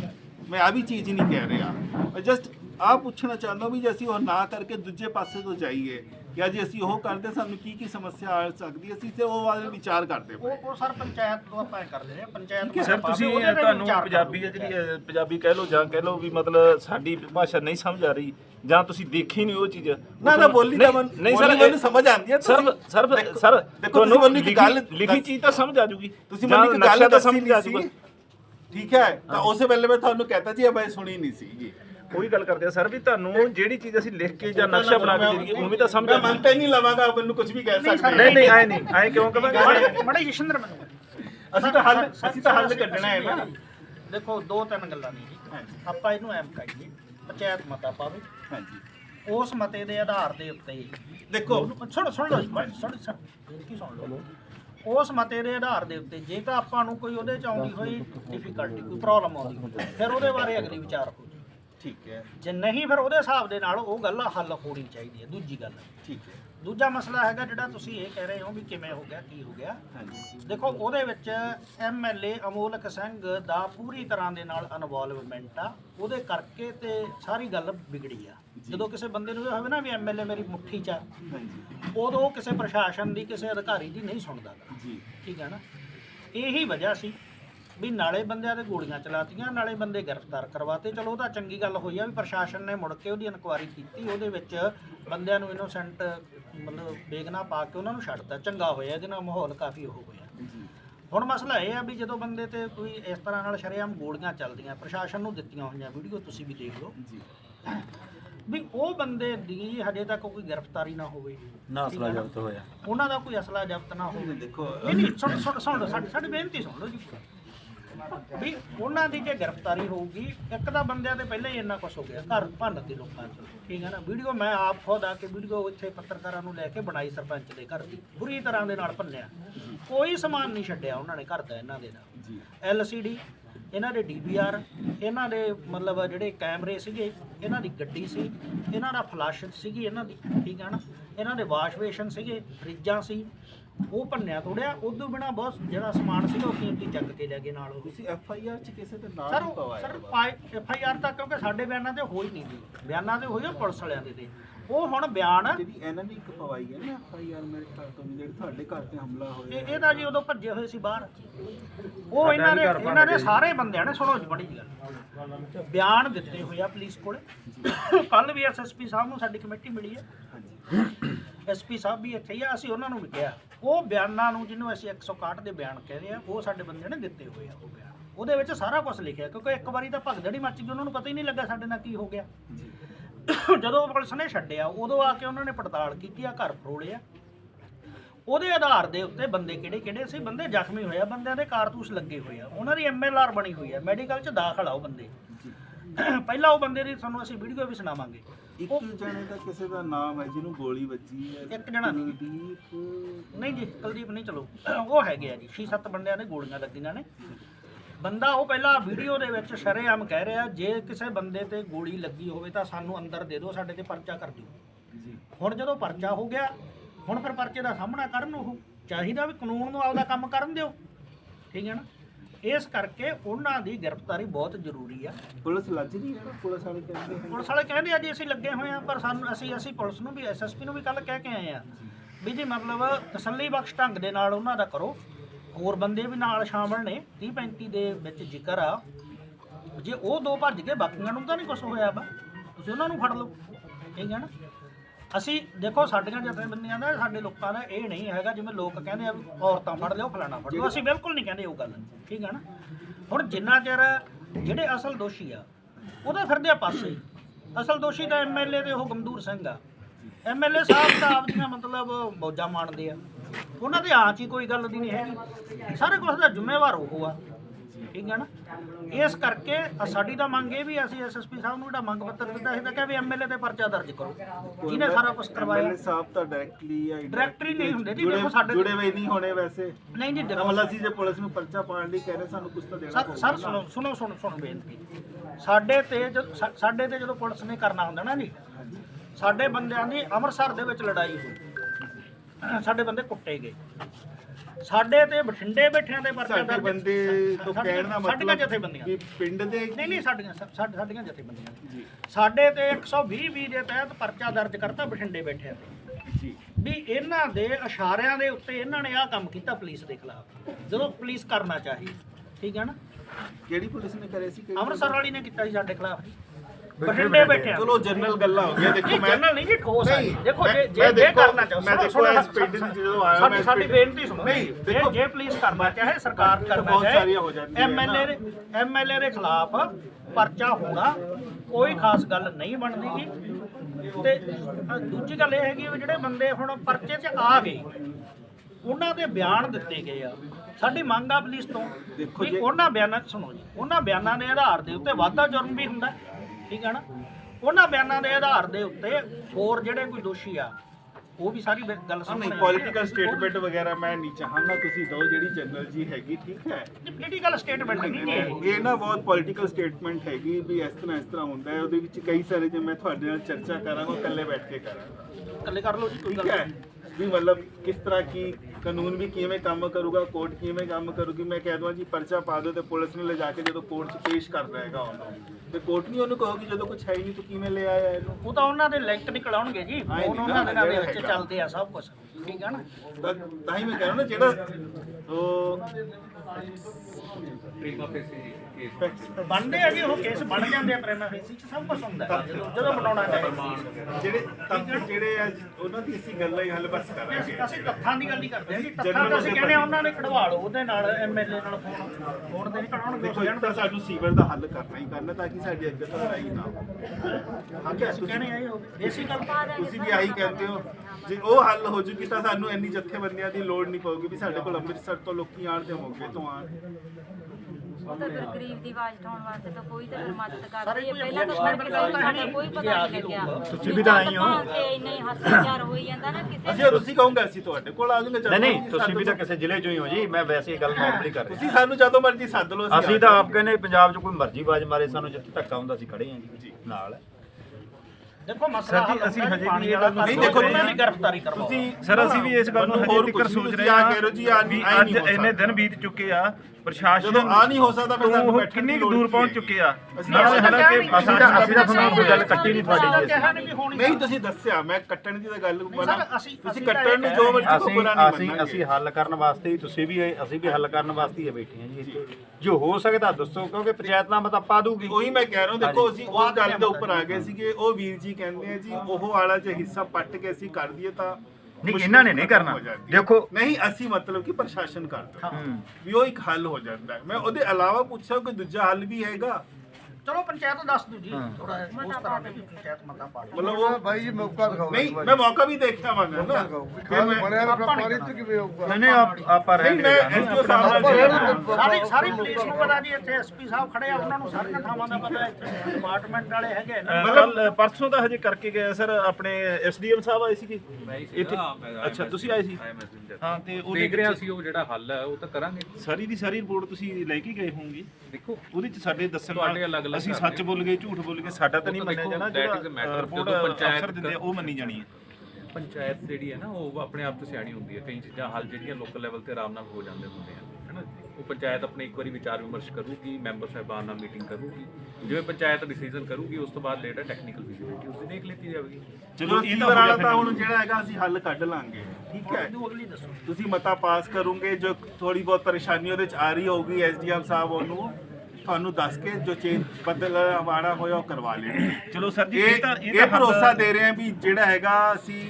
Speaker 1: ਮੈਂ ਆ ਵੀ ਚੀਜ਼ ਨਹੀਂ ਕਹਿ ਰਿਹਾ। ਜਸਟ ਆ ਪੁੱਛਣਾ ਚਾਹੁੰਦਾ ਵੀ ਜੇ ਅਸੀਂ ਉਹ ਨਾ ਕਰਕੇ ਦੂਜੇ ਪਾਸੇ ਤੋਂ ਜਾਈਏ ਜਾਂ ਜੇ ਅਸੀਂ ਉਹ ਕਰਦੇ ਸਾਨੂੰ ਕੀ ਕੀ ਸਮੱਸਿਆ ਆ ਸਕਦੀ ਹੈ, ਅਸੀਂ ਤੇ ਉਹ ਬਾਰੇ ਵਿਚਾਰ ਕਰਦੇ ਪਏ।
Speaker 6: ਉਹ ਉਹ ਸਰ ਪੰਚਾਇਤ ਤੋਂ ਆਪਾਂ ਕਰ ਲੈਂਦੇ ਹਾਂ ਪੰਚਾਇਤ
Speaker 4: ਸਰ ਤੁਸੀਂ ਤੁਹਾਨੂੰ ਪੰਜਾਬੀ ਹੈ। ਜਿਹੜੀ ਪੰਜਾਬੀ ਕਹਿ ਲਓ ਜਾਂ ਕਹਿ ਲਓ ਵੀ ਮਤਲਬ ਸਾਡੀ ਭਾਸ਼ਾ ਨਹੀਂ ਸਮਝ ਆ ਰਹੀ ਜਾਂ ਤੁਸੀਂ ਦੇਖੀ ਨਹੀਂ ਉਹ ਚੀਜ਼।
Speaker 1: ਨਾ ਨਾ ਬੋਲੀ ਤਾਂ ਮਨ
Speaker 4: ਨਹੀਂ ਸਰ
Speaker 1: ਮੈਨੂੰ ਸਮਝ ਆਉਂਦੀ ਹੈ
Speaker 4: ਸਰ ਸਰ ਸਰ
Speaker 1: ਦੇਖੋ ਤੁਸੀਂ ਮੈਨੂੰ ਇੱਕ ਗੱਲ
Speaker 4: ਲਿਖੀ ਚੀਜ਼ ਤਾਂ ਸਮਝ ਆ ਜੂਗੀ।
Speaker 1: ਤੁਸੀਂ ਮੈਨੂੰ ਇੱਕ ਗੱਲ
Speaker 4: ਤਾਂ ਸਮਝ ਆ
Speaker 1: ਨਹੀਂ
Speaker 4: ਜੂਗਾ।
Speaker 1: ਠੀਕ ਹੈ ਤਾਂ ਉਸੇ ਵੇਲੇ ਮੈਂ ਤੁਹਾਨੂੰ ਕਹਤਾ ਜੀ ਇਹ ਮੈਂ ਸੁਣੀ ਨਹੀਂ ਸੀਗੀ।
Speaker 4: ਕੋਈ ਗੱਲ ਕਰਦੇ ਆ ਸਰ ਵੀ ਤੁਹਾਨੂੰ ਜਿਹੜੀ ਚੀਜ਼ ਅਸੀਂ ਲਿਖ ਕੇ ਜਾਂ ਨਕਸ਼ਾ ਬਣਾ ਕੇ ਦਈਏ ਉਵੇਂ ਤਾਂ ਸਮਝ
Speaker 1: ਮੈਂ ਮੰਨਤਾ ਹੀ ਨਹੀਂ ਲਵਾਂਗਾ ਮੈਨੂੰ ਕੁਝ ਵੀ ਕਹਿ ਸਕਦੇ।
Speaker 4: ਨਹੀਂ ਨਹੀਂ ਆਏ ਨਹੀਂ ਆਏ ਕਿਉਂ ਕਹਾਂਗੇ
Speaker 6: ਮੜੇ ਜਸ਼ਿੰਦਰ ਮੈਨੂੰ
Speaker 1: ਅਸੀਂ ਤਾਂ ਹੱਲ ਅਸੀਂ ਤਾਂ ਹੱਲ ਕੱਢਣਾ ਹੈ ਨਾ।
Speaker 6: ਦੇਖੋ ਦੋ ਤਿੰਨ ਗੱਲਾਂ ਨੇ ਜੀ। ਆਪਾਂ ਇਹਨੂੰ ਐਮ ਕਹੀਏ ਪੰਚਾਇਤ ਮਤਾ ਪਾਵੇ।
Speaker 1: ਹਾਂਜੀ।
Speaker 6: ਉਸ ਮਤੇ ਦੇ ਆਧਾਰ ਦੇ ਉੱਤੇ
Speaker 1: ਦੇਖੋ।
Speaker 6: ਸੁਣ ਸੁਣ ਲਓ ਜੀ, ਸੁਣ ਸੁਣ ਕੀ ਸੁਣ ਲਓ। ਉਸ ਮਤੇ ਦੇ ਆਧਾਰ ਦੇ ਉੱਤੇ ਜੇਕਰ ਆਪਾਂ ਨੂੰ ਕੋਈ ਉਹਦੇ ਚ ਆਉਂਦੀ ਹੋਈ ਡਿਫਿਕਲਟੀ ਕੋਈ ਪ੍ਰੋਬਲਮ ਆਉਂਦੀ ਹੋਈ ਫਿਰ ਉਹਦੇ ਬਾਰੇ ਅਗਲੀ ਵਿਚਾਰ ਹੋ ਜੀ
Speaker 1: ਠੀਕ ਹੈ।
Speaker 6: ਜੇ ਨਹੀਂ ਫਿਰ ਉਹਦੇ ਹਿਸਾਬ ਦੇ ਨਾਲ ਉਹ ਗੱਲ ਹੱਲ ਹੋਣੀ ਚਾਹੀਦੀ ਹੈ। ਦੂਜੀ ਗੱਲ।
Speaker 1: ਠੀਕ ਹੈ।
Speaker 6: ਦੂਜਾ ਮਸਲਾ ਹੈਗਾ ਜਿਹੜਾ ਤੁਸੀਂ ਇਹ ਕਹਿ ਰਹੇ ਹੋ ਵੀ ਕਿਵੇਂ ਹੋ ਗਿਆ ਕੀ ਹੋ ਗਿਆ।
Speaker 1: ਹਾਂਜੀ।
Speaker 6: ਦੇਖੋ ਉਹਦੇ ਵਿੱਚ ਐਮਐਲਏ ਅਮੋਲਕ ਸਿੰਘ ਦਾ ਪੂਰੀ ਤਰ੍ਹਾਂ ਦੇ ਨਾਲ ਇਨਵੋਲਵਮੈਂਟ ਆ। ਉਹਦੇ ਕਰਕੇ ਤੇ ਸਾਰੀ ਗੱਲ ਵਿਗੜੀ ਆ। ਜਦੋਂ ਕਿਸੇ ਬੰਦੇ ਨੂੰ ਇਹ ਹੋਵੇ ਨਾ ਵੀ ਐਮਐਲਏ ਮੇਰੀ ਮੁੱਠੀ 'ਚ ਆ
Speaker 1: ਹਾਂਜੀ।
Speaker 6: ਉਦੋਂ ਉਹ ਕਿਸੇ ਪ੍ਰਸ਼ਾਸਨ ਦੀ ਕਿਸੇ ਅਧਿਕਾਰੀ ਦੀ ਨਹੀਂ ਸੁਣਦਾ ਗਾ।
Speaker 1: ਜੀ।
Speaker 6: ਠੀਕ ਹੈ ਨਾ? ਇਹੀ ਵਜ੍ਹਾ ਸੀ। ਵੀ ਨਾਲੇ ਬੰਦਿਆਂ ਤੇ ਗੋਲੀਆਂ ਚਲਾਤੀਆਂ ਨਾਲੇ ਬੰਦੇ ਗ੍ਰਿਫਤਾਰ ਕਰਵਾਤੇ। ਚਲੋ ਉਹ ਤਾਂ ਚੰਗੀ ਗੱਲ ਹੋਈ ਆ ਵੀ ਪ੍ਰਸ਼ਾਸਨ ਨੇ ਮੁੜ ਕੇ ਉਹਦੀ ਇਨਕੁਆਇਰੀ ਕੀਤੀ ਉਹਦੇ ਵਿੱਚ ਬੰਦਿਆਂ ਨੂੰ ਇਨੋਸੈਂਟ ਮਤਲਬ ਬੇਗਨਾ ਪਾ ਕੇ ਉਹਨਾਂ ਨੂੰ ਛੱਡਤਾ। ਚੰਗਾ ਹੋਇਆ ਇਹਦੇ ਨਾਲ ਮਾਹੌਲ ਕਾਫੀ ਉਹ ਹੋਇਆ। ਹੁਣ ਮਸਲਾ ਇਹ ਆ ਵੀ ਜਦੋਂ ਬੰਦੇ ਤੇ ਕੋਈ ਇਸ ਤਰ੍ਹਾਂ ਨਾਲ ਸ਼ਰੇਆਮ ਗੋਲੀਆਂ ਚੱਲਦੀਆਂ ਪ੍ਰਸ਼ਾਸਨ ਨੂੰ ਦਿੱਤੀਆਂ ਹੋਈਆਂ ਵੀਡੀਓ ਤੁਸੀਂ ਵੀ ਦੇਖ ਲਓ।
Speaker 1: ਜੀ।
Speaker 6: ਵੀ ਉਹ ਬੰਦੇ ਦੀ ਹਜੇ ਤੱਕ ਕੋਈ ਗ੍ਰਿਫਤਾਰੀ ਨਾ ਹੋਵੇ।
Speaker 2: ਨਾ ਅਸਲਾ ਜ਼ਬਤ ਹੋਇਆ।
Speaker 6: ਉਹਨਾਂ ਦਾ ਕੋਈ ਅਸਲਾ ਜ਼ਬਤ ਨਾ ਹੋਵੇ।
Speaker 1: ਦੇਖੋ
Speaker 6: ਨਹੀਂ ਨਹੀਂ ਸੁਣ ਸੁਣ ਸੁਣ ਸਾਡੀ ਬੇਨਤੀ ਸੁਣ ਲਓ ਜੀ। ਵੀ ਉਹਨਾਂ ਦੀ ਜੇ ਗ੍ਰਿਫਤਾਰੀ ਹੋਊਗੀ ਇੱਕ ਤਾਂ ਬੰਦਿਆਂ ਤੇ ਪਹਿਲਾਂ ਹੀ ਇੰਨਾ ਕੁਛ ਹੋ ਗਿਆ ਘਰ ਭੰਨ ਤੇ ਲੋਕਾਂ ਚ। ਠੀਕ ਹੈ ਨਾ? ਵੀਡੀਓ ਮੈਂ ਆਪ ਖੁਦ ਆ ਕੇ ਵੀਡੀਓ ਇੱਥੇ ਪੱਤਰਕਾਰਾਂ ਨੂੰ ਲੈ ਕੇ ਬਣਾਈ ਸਰਪੰਚ ਦੇ ਘਰ ਦੀ। ਬੁਰੀ ਤਰ੍ਹਾਂ ਦੇ ਨਾਲ ਭੰਨਿਆ। ਕੋਈ ਸਮਾਨ ਨਹੀਂ ਛੱਡਿਆ ਉਹਨਾਂ ਨੇ ਘਰ ਦਾ ਇਹਨਾਂ ਦੇ ਨਾਲ।
Speaker 1: ਜੀ।
Speaker 6: ਐਲਸੀਡੀ ਇਹਨਾਂ ਦੇ ਡੀਵੀਆਰ ਇਹਨਾਂ ਦੇ ਮਤਲਬ ਜਿਹੜੇ ਕੈਮਰੇ ਸੀਗੇ ਇਹਨਾਂ ਦੀ ਗੱਡੀ ਸੀ ਇਹਨਾਂ ਦਾ ਫਲੈਸ਼ ਸੀਗੀ ਇਹਨਾਂ ਦੀ ਠੀਕ ਹੈ ਨਾ? ਇਹਨਾਂ ਦੇ ਵਾਸ਼ ਬੇਸ਼ਨ ਸੀਗੇ ਫਰਿੱਜਾਂ ਸੀ ਉਹ ਭੰਨਿਆ ਤੋੜਿਆ ਉਦੋਂ ਬਿਨਾ ਬਹੁਤ ਜਿਹੜਾ ਸਮਾਨ ਸੀਗਾ ਉਹ ਕੀਮਤੀ ਚੱਕ ਕੇ ਲੈ ਗਏ ਨਾਲ ਉਹ।
Speaker 1: ਤੁਸੀਂ ਐਫ ਆਈ ਆਰ ਚ ਕਿਸੇ ਤੇ ਨਾਮ
Speaker 6: ਸਰ
Speaker 1: ਨਹੀਂ ਪਵਾਇਆ
Speaker 6: ਸਰ ਐਫ ਆਈ ਆਰ ਤਾਂ ਕਿਉਂਕਿ ਸਾਡੇ ਬਿਆਨਾਂ ਤੇ ਹੋਈ ਨਹੀਂ ਜੀ ਬਿਆਨਾਂ ਤੇ ਹੋਈ ਆ ਪੁਲਿਸ ਵਾਲਿਆਂ ਦੇ ਤੇ। ਉਹ ਹੁਣ ਬਿਆਨ
Speaker 1: ਜਿਹੜੀ ਇਹਨਾਂ ਨੇ ਇੱਕ ਪਵਾਈ ਹੈ ਨਾ ਐਫ ਆਈ ਆਰ ਮੇਰੇ ਘਰ ਤੋਂ ਵੀ ਜਿਹੜੀ ਤੁਹਾਡੇ ਘਰ ਤੇ ਹਮਲਾ ਹੋਇਆ
Speaker 6: ਇਹ ਇਹਦਾ ਜੀ ਉਦੋਂ ਭੱਜੇ ਹੋਏ ਸੀ ਬਾਹਰ। ਉਹ ਇਹਨਾਂ ਨੇ ਇਹਨਾਂ ਨੇ ਸਾਰੇ ਬੰਦਿਆਂ ਨੇ ਸੁਣੋ ਜੀ ਬੜੀ ਗੱਲ। ਬਿਆਨ ਦਿੱਤੇ ਹੋਏ ਆ ਪੁਲਿਸ ਕੋਲੇ। ਕੱਲ ਵੀ ਐਸਐਸਪੀ ਸਾਹਿਬ ਨੂੰ ਸਾਡੀ ਕਮੇਟੀ ਮਿਲੀ ਹੈ। ਐਸਪੀ ਸਾਹਿਬ ਵੀ ਇੱਥੇ ਹੀ ਆ ਅਸੀਂ ਉਹਨਾਂ ਨੂੰ ਵੀ ਕਿਹਾ। ਉਹ ਬਿਆਨਾਂ ਨੂੰ ਜਿਹਨੂੰ ਅਸੀਂ 161 ਦੇ ਬਿਆਨ ਕਹਿੰਦੇ ਆ ਉਹ ਸਾਡੇ ਬੰਦਿਆਂ ਨੇ ਦਿੱਤੇ ਹੋਏ ਆ ਉਹ ਬਿਆਨ। ਉਹਦੇ ਵਿੱਚ ਸਾਰਾ ਕੁਝ ਲਿਖਿਆ ਕਿਉਂਕਿ ਇੱਕ ਵਾਰੀ ਤਾਂ ਭਗਦੜੀ ਮੱਚ ਗਈ ਉਹਨਾਂ ਨੂੰ ਪਤਾ ਹੀ ਨਹੀਂ ਲੱਗਾ ਸਾਡੇ ਨਾਲ ਕੀ ਹੋ ਗਿਆ। ਜਦੋਂ ਪੁਲਿਸ ਨੇ ਛੱਡਿਆ ਉਦੋਂ ਆ ਕੇ ਉਹਨਾਂ ਨੇ ਪੜਤਾਲ ਕੀਤੀ ਆ ਘਰ ਫਰੋਲਿਆ। ਉਹਦੇ ਆਧਾਰ ਦੇ ਉੱਤੇ ਬੰਦੇ ਕਿਹੜੇ ਕਿਹੜੇ ਸੀ? ਬੰਦੇ ਜ਼ਖਮੀ ਹੋਏ ਆ ਬੰਦਿਆਂ ਦੇ ਕਾਰਤੂਸ ਲੱਗੇ ਹੋਏ ਆ। ਉਹਨਾਂ ਦੀ ਐਮਐਲਆਰ ਬਣੀ ਹੋਈ ਆ ਮੈਡੀਕਲ 'ਚ ਦਾਖਲ ਆ ਉਹ ਬੰਦੇ। ਪਹਿਲਾਂ ਉਹ ਬੰਦੇ ਦੀ ਤੁਹਾਨੂੰ ਅਸੀਂ ਵੀਡੀਓ ਵੀ ਸੁਣਾਵਾਂਗੇ।
Speaker 1: ਇੱਕ ਜਣੇ ਦਾ ਕਿਸੇ ਦਾ ਨਾਮ ਹੈ ਜਿਹਨੂੰ ਗੋਲੀ ਵੱਜੀ ਹੈ
Speaker 6: ਇੱਕ ਜਣਾ ਨਹੀਂ।
Speaker 1: ਕੁਲਦੀਪ।
Speaker 6: ਨਹੀਂ ਜੀ ਕੁਲਦੀਪ ਨਹੀਂ ਚਲੋ। ਉਹ ਹੈਗੇ ਆ ਜੀ 6-7 ਬੰਦਿਆਂ ਦੇ ਗੋਲੀਆਂ ਲੱਗੀਆਂ ਨੇ। ਬੰਦਾ ਉਹ ਪਹਿਲਾਂ ਵੀਡੀਓ ਦੇ ਵਿੱਚ ਸ਼ਰੇਆਮ ਕਹਿ ਰਿਹਾ ਜੇ ਕਿਸੇ ਬੰਦੇ ਤੇ ਗੋਲੀ ਲੱਗੀ ਹੋਵੇ ਤਾਂ ਸਾਨੂੰ ਅੰਦਰ ਦੇ ਦਿਓ ਸਾਡੇ ਤੇ ਪਰਚਾ ਕਰ ਦਿਓ।
Speaker 1: ਜੀ।
Speaker 6: ਹੁਣ ਜਦੋਂ ਪਰਚਾ ਹੋ ਗਿਆ ਹੁਣ ਫਿਰ ਪਰਚੇ ਦਾ ਸਾਹਮਣਾ ਕਰਨ ਉਹ। ਚਾਹੀਦਾ ਵੀ ਕਾਨੂੰਨ ਨੂੰ ਆਪਦਾ ਕੰਮ ਕਰਨ ਦਿਓ। ਠੀਕ ਹੈ ਨਾ? ਇਸ ਕਰਕੇ ਉਹਨਾਂ ਦੀ ਗ੍ਰਿਫਤਾਰੀ ਬਹੁਤ ਜ਼ਰੂਰੀ ਆ।
Speaker 1: ਪੁਲਿਸ ਲੱਜ ਰਹੀ ਹੈ ਨਾ? ਪੁਲਿਸ ਵਾਲੇ ਕਹਿੰਦੇ ਹੈ
Speaker 6: ਪੁਲਿਸ ਵਾਲੇ ਕਹਿੰਦੇ ਆ ਜੀ ਅਸੀਂ ਲੱਗੇ ਹੋਏ ਆ ਪਰ ਸਾਨੂੰ ਅਸੀਂ ਅਸੀਂ ਪੁਲਿਸ ਨੂੰ ਵੀ ਐਸਐਸਪੀ ਨੂੰ ਵੀ ਕੱਲ ਕਹਿ ਕੇ ਆਏ ਆ। ਵੀ ਜੀ ਮਤਲਬ ਤਸੱਲੀ ਬਖਸ਼ ਢੰਗ ਦੇ ਨਾਲ ਉਹਨਾਂ ਦਾ ਕਰੋ। ਹੋਰ ਬੰਦੇ ਵੀ ਨਾਲ ਸ਼ਾਮਲ ਨੇ। 30 35 ਦੇ ਵਿੱਚ ਜ਼ਿਕਰ ਆ। ਜੇ ਉਹ ਦੋ ਭੱਜ ਗਏ ਬਾਕੀਆਂ ਨੂੰ ਤਾਂ ਨਹੀਂ ਕੁਝ ਹੋਇਆ ਵਾ। ਤੁਸੀਂ ਉਹਨਾਂ ਨੂੰ ਫੜ ਲਓ। ਠੀਕ ਹੈ ਨਾ? ਅਸੀਂ ਦੇਖੋ ਸਾਡੀਆਂ ਜਥੇਬੰਦੀਆਂ ਦਾ, ਸਾਡੇ ਲੋਕਾਂ ਦਾ ਇਹ ਨਹੀਂ ਹੈਗਾ, ਜਿਵੇਂ ਲੋਕ ਕਹਿੰਦੇ ਆ ਵੀ ਔਰਤਾਂ ਫੜ ਲਿਓ, ਫਲਾਣਾ ਫੜ ਲਿਓ। ਅਸੀਂ ਬਿਲਕੁਲ ਨਹੀਂ ਕਹਿੰਦੇ ਉਹ ਗੱਲ, ਠੀਕ ਹੈ ਨਾ? ਹੁਣ ਜਿੰਨਾ ਚਿਰ ਜਿਹੜੇ ਅਸਲ ਦੋਸ਼ੀ ਆ, ਉਹਦੇ ਫਿਰਦੇ ਆ ਪਾਸੇ। ਅਸਲ ਦੋਸ਼ੀ ਤਾਂ ਐਮਐਲਏ ਦੇ ਉਹ ਗਮਦੂਰ ਸਿੰਘ ਆ। ਐਮਐਲਏ ਸਾਹਿਬ ਤਾਂ ਆਪਦੀਆਂ ਮਤਲਬ ਮੌਜਾਂ ਮਾਣਦੇ ਆ। ਉਹਨਾਂ ਦੇ ਆਂ ਹੀ ਕੋਈ ਗੱਲ ਦੀ ਨਹੀਂ ਹੈਗੀ। ਸਾਰੇ ਕੁਝ ਦਾ ਜ਼ਿੰਮੇਵਾਰ ਉਹ ਆ। ਠੀਕ ਹੈ ਨਾ। ਇਸ ਕਰਕੇ ਸਾਡੀ ਤਾਂ ਮੰਗ ਇਹ ਵੀ ਅਸੀਂ ਐਸਐਸਪੀ ਸਾਹਿਬ ਨੂੰ ਜਿਹੜਾ ਮੰਗ ਪੱਤਰ ਦਿੱਤਾ ਸੀ ਤਾਂ ਕਿ ਵੀ ਐਮਐਲਏ ਤੇ ਪਰਚਾ ਦਰਜ ਕਰੋ। ਜਿਹਨੇ ਸਾਰਾ ਕੁਝ ਕਰਵਾਇਆ।
Speaker 1: ਸਾਹਿਬ ਤਾਂ ਡਾਇਰੈਕਟਲੀ ਜਾਂ
Speaker 6: Directly ਨਹੀਂ ਹੁੰਦੇ ਜੀ, ਦੇਖੋ ਸਾਡੇ-
Speaker 1: ਜੁੜੇ ਹੋਏ ਨਹੀਂ ਹੋਣੇ ਵੈਸੇ।
Speaker 6: ਨਹੀਂ ਜੀ ਦੇਖੋ
Speaker 1: ਮਤਲਬ ਅਸੀਂ ਜੇ ਪੁਲਿਸ ਨੂੰ ਪਰਚਾ ਪਾਉਣ ਲਈ ਕਹਿੰਦੇ ਸਾਨੂੰ ਕੁਝ ਤਾਂ ਦੇਣਾ
Speaker 6: ਸਰ ਸੁਣੋ ਸੁਣੋ ਸੁਣੋ ਸੁਣੋ ਬੇਨਤੀ। ਸਾਡੇ ਤੇ ਸਾਡੇ ਤੇ ਜਦੋਂ ਪੁਲਿਸ ਨੇ ਕਰਨਾ ਹੁੰਦਾ ਨਾ ਜੀ ਸਾਡੇ ਬੰਦਿਆਂ ਦੀ ਅੰਮ੍ਰਿਤਸਰ ਦੇ ਵਿੱਚ ਲੜਾਈ ਹੋਈ। ਸਾਡੇ ਬੰਦੇ ਕੁੱਟੇ ਗਏ। ਸਾਡੇ ਤੇ ਬਠਿੰਡੇ ਬੈਠਿਆਂ ਦੇ ਪਰਚਾ ਦਰਜ
Speaker 1: ਬੰਦੇ ਤੋਂ
Speaker 6: ਸਾਡੀਆਂ-
Speaker 1: ਕਹਿਣ ਦਾ
Speaker 6: ਸਾਡੀਆਂ
Speaker 1: ਮਤਲਬ
Speaker 6: ਜਥੇਬੰਦੀਆਂ।
Speaker 1: ਕਿ ਪਿੰਡ ਦੇ
Speaker 6: ਨਹੀਂ ਨਹੀਂ ਸਾਡੀਆਂ ਸਾ- ਸਾਡ- ਸਾਡੀਆਂ ਜਥੇਬੰਦੀਆਂ ਨੇ। ਸਾਡੇ ਤੇ 120 20 ਦੇ ਤਹਿਤ ਪਰਚਾ ਦਰਜ ਕਰਤਾ ਬਠਿੰਡੇ ਬੈਠਿਆਂ ਤੇ।
Speaker 1: ਜੀ।
Speaker 6: ਵੀ ਇਹਨਾਂ ਦੇ ਇਸ਼ਾਰਿਆਂ ਦੇ ਉੱਤੇ ਇਹਨਾਂ ਨੇ ਆਹ ਕੰਮ ਕੀਤਾ ਪੁਲਿਸ ਦੇ ਖਿਲਾਫ। ਜਦੋਂ ਪੁਲਿਸ ਕਰਨਾ ਚਾਹੀ ਠੀਕ ਹੈ ਨਾ?
Speaker 1: ਕਿਹੜੀ ਪੁਲਿਸ ਨੇ ਕਰੇ ਸੀ? ਕਿਹੜੀ
Speaker 6: ਅੰਮ੍ਰਿਤਸਰ ਵਾਲੀ ਨੇ ਕੀਤਾ ਸੀ ਸਾਡੇ ਖਿਲਾਫ ਬਠਿੰਡੇ ਬੈਠਿਆ
Speaker 1: ਚਲੋ ਜਨਰਲ ਗੱਲਾਂ ਹੋ ਗਿਆ ਦੇਖੋ ਮੈਂ
Speaker 6: ਜਨਰਲ ਨਹੀਂ ਜੀ ਠੋਸ ਹੈ
Speaker 1: ਨਹੀਂ,
Speaker 6: ਦੇਖੋ ਜੇ ਜੇ ਜੇ ਕਰਨਾ ਚਾਹੋ
Speaker 1: ਮੈਂ
Speaker 6: ਸੁਣੋ,
Speaker 1: ਦੇਖੋ
Speaker 6: ਸੁਣੋ,
Speaker 1: ਇਸ ਪਿੰਡ ਦੀ ਜਦੋਂ ਆਇਆ ਮੈਂ
Speaker 6: ਸਾਡੀ ਬੇਨਤੀ ਸੁਣੋ।
Speaker 1: ਨਹੀਂ,
Speaker 6: ਜੇ-
Speaker 1: ਦੇਖੋ-
Speaker 6: ਜੇ ਪੁਲਿਸ ਕਰਨਾ ਚਾਹੇ ਸਰਕਾਰ ਕਰਨਾ
Speaker 1: ਬਹੁਤ
Speaker 6: ਚਾਹੇ
Speaker 1: ਸਾਰੀਆਂ ਹੋ ਜਾਂਦੀਆਂ
Speaker 6: ਐਮਐਲਏ ਦੇ ਐਮਐਲਏ ਦੇ ਖਿਲਾਫ ਪਰਚਾ ਹੋਣਾ ਕੋਈ ਖਾਸ ਗੱਲ ਨਹੀਂ ਬਣਦੀ ਗੀ ਤੇ ਦੂਜੀ ਗੱਲ ਇਹ ਹੈਗੀ ਵੀ ਜਿਹੜੇ ਬੰਦੇ ਹੁਣ ਪਰਚੇ 'ਚ ਆ ਗਏ ਉਹਨਾਂ ਦੇ ਬਿਆਨ ਦਿੱਤੇ ਗਏ ਆ। ਸਾਡੀ ਮੰਗ ਆ ਪੁਲਿਸ ਤੋਂ
Speaker 1: ਦੇਖੋ ਜੇ-
Speaker 6: ਉਹਨਾਂ ਬਿਆਨਾਂ 'ਚ ਸੁਣੋ ਜੀ ਉਹਨਾਂ ਬਿਆਨਾਂ ਦੇ ਆਧਾਰ ਦੇ ਉੱਤੇ ਵਾਧਾ ਜੁਰਮ ਵੀ ਹੁੰਦਾ। ਠੀਕ ਹੈ ਨਾ? ਉਹਨਾਂ ਬਿਆਨਾਂ ਦੇ ਆਧਾਰ ਦੇ ਉੱਤੇ ਹੋਰ ਜਿਹੜੇ ਕੋਈ ਦੋਸ਼ੀ ਆ ਉਹ ਵੀ ਸਾਰੀ ਗੱਲ ਸਾਹਮਣੇ
Speaker 1: ਨਹੀਂ
Speaker 6: ਆਉਂਦੀ
Speaker 1: ਪੋਲੀਟੀਕਲ। ਸਟੇਟਮੈਂਟ ਵਗੈਰਾ ਮੈਂ ਨਹੀਂ ਚਾਹਾਂਗਾ ਤੁਸੀਂ ਦਿਓ ਜਿਹੜੀ ਜਨਰਲ ਜੀ ਹੈਗੀ ਠੀਕ ਹੈ?
Speaker 6: ਪੋਲੀਟੀਕਲ ਸਟੇਟਮੈਂਟ ਨਹੀਂ ਹੈ ਇਹ।
Speaker 1: ਨਾ ਬਹੁਤ ਪੋਲੀਟੀਕਲ ਸਟੇਟਮੈਂਟ ਹੈਗੀ ਵੀ ਇਸ ਤਰ੍ਹਾਂ ਇਸ ਤਰ੍ਹਾਂ ਹੁੰਦਾ ਹੈ ਉਹਦੇ ਵਿੱਚ ਕਈ ਸਾਰੇ ਜੇ ਮੈਂ ਤੁਹਾਡੇ ਨਾਲ ਚਰਚਾ ਕਰਾਂਗਾ ਇਕੱਲੇ ਬੈਠ ਕੇ ਕਰਾਂਗਾ।
Speaker 6: ਇਕੱਲੇ ਕਰ ਲਓ ਜੀ ਕੋਈ
Speaker 1: ਠੀਕ
Speaker 6: ਗੱਲ
Speaker 1: ਹੈ?
Speaker 6: ਨਹੀਂ।
Speaker 1: ਵੀ ਮਤਲਬ ਕਿਸ ਤਰ੍ਹਾਂ ਕੀ ਕਾਨੂੰਨ ਵੀ ਕਿਵੇਂ ਕੰਮ ਕਰੂਗਾ ਕੋਰਟ ਕਿਵੇਂ ਕੰਮ ਕਰੂਗੀ ਮੈਂ ਕਹਿ ਦਵਾਂ ਜੀ ਪਰਚਾ ਪਾ ਦਿਓ ਤੇ ਪੁਲਿਸ ਨੇ ਲੈ ਜਾ ਕੇ ਜਦੋਂ ਕੋਰਟ 'ਚ ਪੇਸ਼ ਕਰਨਾ ਹੈਗਾ ਉਹਨੂੰ ਤੇ ਕੋਰਟ ਨਹੀਂ ਉਹਨੂੰ ਕਹੋਗੀ ਜਦੋਂ ਕੁਝ ਹੈ ਹੀ ਨਹੀਂ ਤੂੰ ਕਿਵੇਂ ਲੈ ਆਇਆ ਇਹਨੂੰ?
Speaker 6: ਉਹ ਤਾਂ ਉਹਨਾਂ ਦੇ ਲਿੰਕ ਨਿਕਲ ਆਉਣਗੇ ਜੀ
Speaker 1: ਹਾਂ, ਇਹ
Speaker 6: ਉਹਨਾਂ ਦੇ ਨਾਲ ਦੇ ਵਿੱਚ। ਚੱਲਦੇ ਆ ਸਭ ਕੁਝ ਠੀਕ ਹੈ ਨਾ?
Speaker 1: ਤਾਂ ਤਾਂ ਹੀ ਮੈਂ ਕਹਿ ਰਿਹਾ ਨਾ ਜਿਹੜਾ ਉਹ
Speaker 6: ਬਣਦੇ ਆ ਜੀ ਉਹ ਕੇਸ ਬਣ ਜਾਂਦੇ ਆ ਪ੍ਰੇਮਾ ਫੇਸੀ ਚ ਸਭ ਕੁਝ ਹੁੰਦਾ ਹੈ। ਜਦੋਂ ਜਦੋਂ ਬਣਾਉਣਾ ਚਾਹੀਦਾ।
Speaker 1: ਜਿਹੜੇ ਤੱਥ ਜਿਹੜੇ ਆ ਉਹਨਾਂ ਦੀ ਅਸੀਂ ਗੱਲਾਂ ਹੀ ਹੱਲ ਬਸ ਕਰਾਂਗੇ।
Speaker 6: ਅਸੀਂ ਤੱਥਾਂ ਦੀ ਗੱਲ ਨਹੀਂ ਕਰਦੇ ਹਾਂ ਜੀ। ਤੱਥਾਂ ਦਾ ਅਸੀਂ ਕਹਿੰਦੇ ਆ ਉਹਨਾਂ ਨੇ ਕਢਵਾ ਲਓ ਉਹਦੇ ਨਾਲ ਐਮਐਲਏ ਨਾਲ ਫੋਨ ਫੋਨ ਤੇ ਨਹੀਂ ਕਢਾਉਣਗੇ
Speaker 1: ਦੇਖੋ ਇੱਕ ਤਾਂ ਸਾਨੂੰ ਸੀਵਰ ਦਾ ਹੱਲ ਕਰਨਾ ਹੀ ਕਰਨਾ ਤਾਂ ਕਿ ਸਾਡੀ ਅੱਗੇ ਤੋਂ ਲੜਾਈ ਨਾ ਹੋਵੇ। ਹੈ
Speaker 6: ਅਸੀਂ ਕਹਿੰਦੇ ਆ ਇਹ ਬੇਸਿਕ ਗੱਲ।
Speaker 1: ਤੁਸੀਂ ਵੀ ਆਹੀ ਕਹਿੰਦੇ ਹੋ। ਜੇ ਉਹ ਹੱਲ ਹੋ ਜੂਗੀ ਤਾਂ ਸਾਨੂੰ ਇੰਨੀ ਜਥੇਬੰਦੀਆਂ ਦੀ ਲੋੜ ਨਹੀਂ ਪਊਗੀ ਵੀ ਸਾਡੇ ਕੋਲ ਅੰਮ੍ਰਿਤਸਰ ਤੋਂ ਲੋਕੀ ਆਣ ਤੇ ਮੋਗੇ ਤੋਂ ਆਣ
Speaker 3: ਉਹ ਤਾਂ ਫਿਰ ਗਰੀਬ ਦੀ ਆਵਾਜ਼ ਉਠਾਉਣ ਵਾਸਤੇ ਤਾਂ ਕੋਈ ਤਾਂ ਫਿਰ ਮਦਦ
Speaker 6: ਸਾਰੇ
Speaker 3: ਕਰਦੀ ਹੈ
Speaker 6: ਕੋਈ
Speaker 3: ਪਹਿਲਾਂ ਤਾਂ
Speaker 6: ਆਪਣੇ
Speaker 3: ਸੜਕ
Speaker 6: ਕੋਲ
Speaker 3: ਤੇ
Speaker 6: ਤਾਂ
Speaker 3: ਸਾਡਾ ਕੋਈ
Speaker 6: ਜੇ
Speaker 3: ਪਤਾ
Speaker 6: ਆ
Speaker 3: ਨਹੀਂ
Speaker 6: ਗਏ
Speaker 3: ਲੱਗਿਆ
Speaker 6: ਲੋਕ।
Speaker 5: ਤੁਸੀਂ ਵੀ ਤਾਂ ਆਈ ਹੋ।
Speaker 3: ਤੇ ਇੰਨੇ ਹੀ ਹੱਥ ਵਿਚਾਰ ਹੋਈ ਜਾਂਦਾ ਨਾ ਕਿਸੇ
Speaker 1: ਅਸੀਂ ਤੁਸੀਂ ਕਹੋਗੇ ਅਸੀਂ ਤੁਹਾਡੇ ਕੋਲ ਆ ਜਾਵਾਂਗੇ
Speaker 5: ਨਹੀਂ ਨਹੀਂ ਤੁਸੀਂ ਵੀ ਤਾਂ ਕਿਸੇ ਜ਼ਿਲ੍ਹੇ ਚੋਂ ਹੀ ਹੋ ਜੀ ਮੈਂ ਵੈਸੇ ਇਹ ਗੱਲ ਨਾਰਮਲੀ ਕਰ ਰਿਹਾ
Speaker 1: ਤੁਸੀਂ ਸਾਨੂੰ ਜਦੋਂ ਮਰਜ਼ੀ ਸੱਦ ਲਓ
Speaker 5: ਅਸੀਂ
Speaker 1: ਆ
Speaker 5: ਤਾਂ
Speaker 1: ਜਾਵਾਂਗੇ।
Speaker 5: ਆਪ ਕਹਿੰਦੇ ਪੰਜਾਬ 'ਚ ਕੋਈ ਮਰਜ਼ੀ ਬਾਜ ਮਾਰੇ ਸਾਨੂੰ ਜਿੱਥੇ ਧੱਕਾ ਹੁੰਦਾ ਅਸੀਂ ਖੜੇ ਹਾਂ ਜੀ ਨਾਲ
Speaker 6: ਦੇਖੋ ਮਸਲਾ
Speaker 4: ਸਰ ਜੀ,
Speaker 6: ਹੱਲ
Speaker 4: ਅਸੀਂ
Speaker 6: ਹੁੰਦਾ
Speaker 4: ਹਜੇ
Speaker 6: ਪਾਣੀ
Speaker 4: ਵੀ ਇਹ
Speaker 6: ਵਾਲਾ
Speaker 4: ਗੱਲ
Speaker 6: ਨਹੀਂ
Speaker 1: ਨਹੀਂ
Speaker 6: ਦੇਖੋ
Speaker 1: ਦੇਖੋ
Speaker 6: ਉਹਨਾਂ ਦੀ ਗ੍ਰਿਫਤਾਰੀ ਕਰਵਾਓ
Speaker 1: ਤੁਸੀਂ
Speaker 4: ਸਰ ਅਸੀਂ ਵੀ ਇਸ ਗੱਲ ਨੂੰ ਹਜੇ ਤੱਕ ਸੋਚ ਰਹੇ ਹਾਂ
Speaker 1: ਜੀ
Speaker 4: ਅੱਜ ਇੰਨੇ। ਦਿਨ ਬੀਤ ਚੁੱਕੇ ਆ ਪ੍ਰਸ਼ਾਸਨ
Speaker 1: ਜਦੋਂ ਆ ਨਹੀਂ ਹੋ ਸਕਦਾ ਫਿਰ ਸਾਨੂੰ ਬੈਠਣ
Speaker 4: ਕਿੰਨੀ
Speaker 1: ਦੀ
Speaker 4: ਕੁ
Speaker 1: ਲੋੜ
Speaker 4: ਦੂਰ ਪਹੁੰਚ? ਚੁੱਕੇ ਆ?
Speaker 1: ਅਸੀਂ
Speaker 4: ਨਾਲ
Speaker 6: ਤਾਂ
Speaker 4: ਹਾਲਾਂਕਿ ਅਸੀਂ ਤਾਂ ਅਸੀਂ ਤਾਂ ਤੁਹਾਨੂੰ ਕੋਈ ਗੱਲ ਕੱਟੀ ਨਹੀਂ ਤੁਹਾਡੀ ਜੀ
Speaker 6: ਨਹੀਂ
Speaker 1: ਤੁਸੀਂ ਦੱਸਿਆ ਮੈਂ ਕੱਟਣ ਦੀ ਤਾਂ ਗੱਲ ਬਣਾ ਤੁਸੀਂ ਕੱਟਣ ਨੂੰ ਜੋ ਮਰਜ਼ੀ
Speaker 5: ਅਸੀਂ
Speaker 1: ਬੁਰਾ ਨਹੀਂ
Speaker 5: ਅਸੀਂ ਅਸੀਂ ਹੱਲ ਕਰਨ ਵਾਸਤੇ ਹੀ ਤੁਸੀਂ ਵੀ ਅਸੀਂ ਵੀ ਹੱਲ ਕਰਨ ਵਾਸਤੇ ਹੀ ਬੈਠੇ ਹਾਂ ਜੀ ਇੱਥੇ। ਜੋ ਹੋ ਸਕਦਾ ਦੱਸੋ ਕਿਉਂਕਿ ਪੰਚਾਇਤਨਾਮਾ ਤਾਂ ਪਾ ਦੂਗੀ
Speaker 1: ਉਹੀ ਮੈਂ ਕਹਿ ਰਿਹਾ ਦੇਖੋ ਅਸੀਂ ਉਸ ਗੱਲ ਦੇ ਉੱਪਰ ਆ ਗਏ ਸੀਗੇ। ਉਹ ਵੀਰ ਜੀ ਕਹਿੰਦੇ ਆ ਜੀ ਉਹ ਵਾਲਾ ਜੇ ਹਿੱਸਾ ਪੱਟ ਕੇ ਅਸੀਂ ਕਰ ਦਈਏ ਤਾਂ
Speaker 4: ਨਹੀਂ, ਇਹਨਾਂ ਨੇ ਨਹੀਂ ਕਰਨਾ। ਦੇਖੋ-
Speaker 1: ਨਹੀਂ ਅਸੀਂ ਮਤਲਬ ਕਿ ਪ੍ਰਸ਼ਾਸਨ ਕਰ ਦੋ
Speaker 4: ਹੂੰ।
Speaker 1: ਵੀ ਉਹ ਇੱਕ ਹੱਲ ਹੋ ਜਾਂਦਾ ਮੈਂ ਉਹਦੇ ਇਲਾਵਾ ਪੁੱਛਿਆ ਕੋਈ ਦੂਜਾ ਹੱਲ ਵੀ ਹੈਗਾ
Speaker 6: ਚਲੋ ਪੰਚਾਇਤ ਦੱਸ ਦੂ ਜੀ ਥੋੜਾ ਉਸ ਤਰ੍ਹਾਂ ਦੇ ਵੀ ਪੰਚਾਇਤ ਮਤਾ ਪਾ ਲਓ।
Speaker 1: ਮਤਲਬ ਉਹ
Speaker 7: ਭਾਈ ਜੀ ਮੌਕਾ ਦਿਖਾਓ
Speaker 1: ਨਹੀਂ ਮੈਂ ਮੌਕਾ ਵੀ ਦੇਖਿਆ ਵਾਂਗਾ ਨਾ। ਫਿਰ ਮੈਂ
Speaker 7: ਬਣਿਆ ਚ ਕਿਵੇਂ ਹੋਊਗਾ
Speaker 4: ਨਹੀਂ ਨਹੀਂ ਆਪ- ਆਪਾਂ ਰਹਿ
Speaker 1: ਨਹੀਂ ਮੈਂ ਐਸਡੀਓ ਸਾਹਿਬ ਨਾਲ
Speaker 6: ਸਾਰੀ ਸਾਰੀ ਪੁਲਿਸ ਨੂੰ ਪਤਾ ਜੀ ਇੱਥੇ ਐਸਪੀ ਸਾਹਿਬ ਖੜੇ ਆ ਉਹਨਾਂ ਨੂੰ ਸਾਰੀਆਂ ਥਾਵਾਂ ਦਾ ਪਤਾ ਇੱਥੇ। ਡਿਪਾਰਟਮੈਂਟ ਵਾਲੇ ਹੈਗੇ ਨੇ।
Speaker 4: ਕੱਲ ਪਰਸੋਂ ਦਾ ਹਜੇ ਕਰਕੇ ਗਏ ਸਰ ਆਪਣੇ ਐਸਡੀਐਮ ਸਾਹਿਬ ਆਏ ਸੀਗੇ? ਇੱਥੇ ਅੱਛਾ ਤੁਸੀਂ ਆਏ ਸੀ? ਹਾਂ ਤੇ ਉਹਦੇ
Speaker 8: ਦੇਖ ਰਿਹਾ ਸੀ ਉਹ ਜਿਹੜਾ ਹੱਲ ਹੈ ਉਹ ਤਾਂ ਕਰਾਂਗੇ।
Speaker 4: ਸਾਰੀ ਦੀ ਸਾਰੀ ਰਿਪੋਰਟ ਤੁਸੀਂ ਲੈ ਕੇ ਗਏ ਹੋਵੋਗੇ?
Speaker 8: ਦੇਖੋ।
Speaker 4: ਉਹਦੇ ਚ ਸਾਡੇ ਦੱਸਣ
Speaker 8: ਤੁਹਾਡੇ
Speaker 4: ਨਾਲ
Speaker 8: ਅਲੱਗ-ਅਲੱਗ
Speaker 4: ਅਸੀਂ ਸੱਚ ਬੋਲ ਗਏ ਝੂਠ ਬੋਲ ਗਏ ਸਾਡਾ ਤਾਂ ਨਹੀਂ ਮੰਨਿਆ ਜਾਣਾ
Speaker 8: matter.
Speaker 4: ਰਿਪੋਰਟ
Speaker 8: ਜਦੋਂ ਪੰਚਾਇਤ
Speaker 4: ਅਫਸਰ ਦਿੰਦੇ ਆ ਉਹ ਮੰਨੀ ਜਾਣੀ ਹੈ।
Speaker 8: ਪੰਚਾਇਤ ਜਿਹੜੀ ਹੈ ਨਾ ਉਹ ਆਪਣੇ ਆਪ ਤੋਂ ਸਿਆਣੀ ਹੁੰਦੀ ਹੈ। ਕਈ ਚੀਜ਼ਾਂ ਹੱਲ ਜਿਹੜੀਆਂ ਲੋਕਲ ਲੈਵਲ ਤੇ ਆਰਾਮ ਨਾਲ ਹੋ ਜਾਂਦੇ ਹੁੰਦੇ ਆ ਹੈਨਾ ਉਹ ਪੰਚਾਇਤ ਆਪਣੇ ਇੱਕ ਵਾਰੀ ਵਿਚਾਰ ਵਿਮਰਸ਼ ਕਰੂਗੀ ਮੈਂਬਰ ਸਾਹਿਬਾਨ ਨਾਲ ਮੀਟਿੰਗ ਕਰੂਗੀ। ਜਿਵੇਂ ਪੰਚਾਇਤ ਡਿਸੀਜਨ ਕਰੂਗੀ ਉਸ ਤੋਂ ਬਾਅਦ ਲੇਟਰ ਟੈਕਨੀਕਲ ਵਿਜ਼ਿਬਿਲਿਟੀ ਉਸ ਦੀ ਦੇਖ ਲਈ ਜਾਵੇਗੀ।
Speaker 1: ਚਲੋ
Speaker 4: ਇਹ
Speaker 1: ਵਾਲਾ ਤਾਂ ਹੁਣ। ਜਿਹੜਾ ਹੈਗਾ ਅਸੀਂ ਹੱਲ ਕੱਢ ਲਾਂਗੇ। ਠੀਕ ਹੈ?
Speaker 6: ਅਗਲੀ ਦੱਸੋ।
Speaker 1: ਤੁਸੀਂ ਮਤਾ ਪਾਸ ਕਰੋਗੇ ਜੋ ਥੋੜੀ ਬਹੁਤ ਪਰੇਸ਼ਾਨੀ ਉਹਦੇ ਚ ਆ ਰਹੀ ਹੋਊਗੀ ਐਸਡੀਐਮ ਸਾਹਿਬ ਉਹਨੂੰ। ਤੁਹਾਨੂੰ ਦੱਸ ਕੇ ਜੋ ਚੇਂਜ ਬਦਲ ਵਾੜਾ ਹੋਇਆ ਉਹ ਕਰਵਾ ਲੈਣਗੇ
Speaker 4: ਚਲੋ ਸਰ ਜੀ
Speaker 1: ਇਹ
Speaker 4: ਤਾਂ
Speaker 1: ਇਹ ਭਰੋਸਾ ਦੇ ਰਹੇ ਆ ਵੀ ਜਿਹੜਾ ਹੈਗਾ ਅਸੀਂ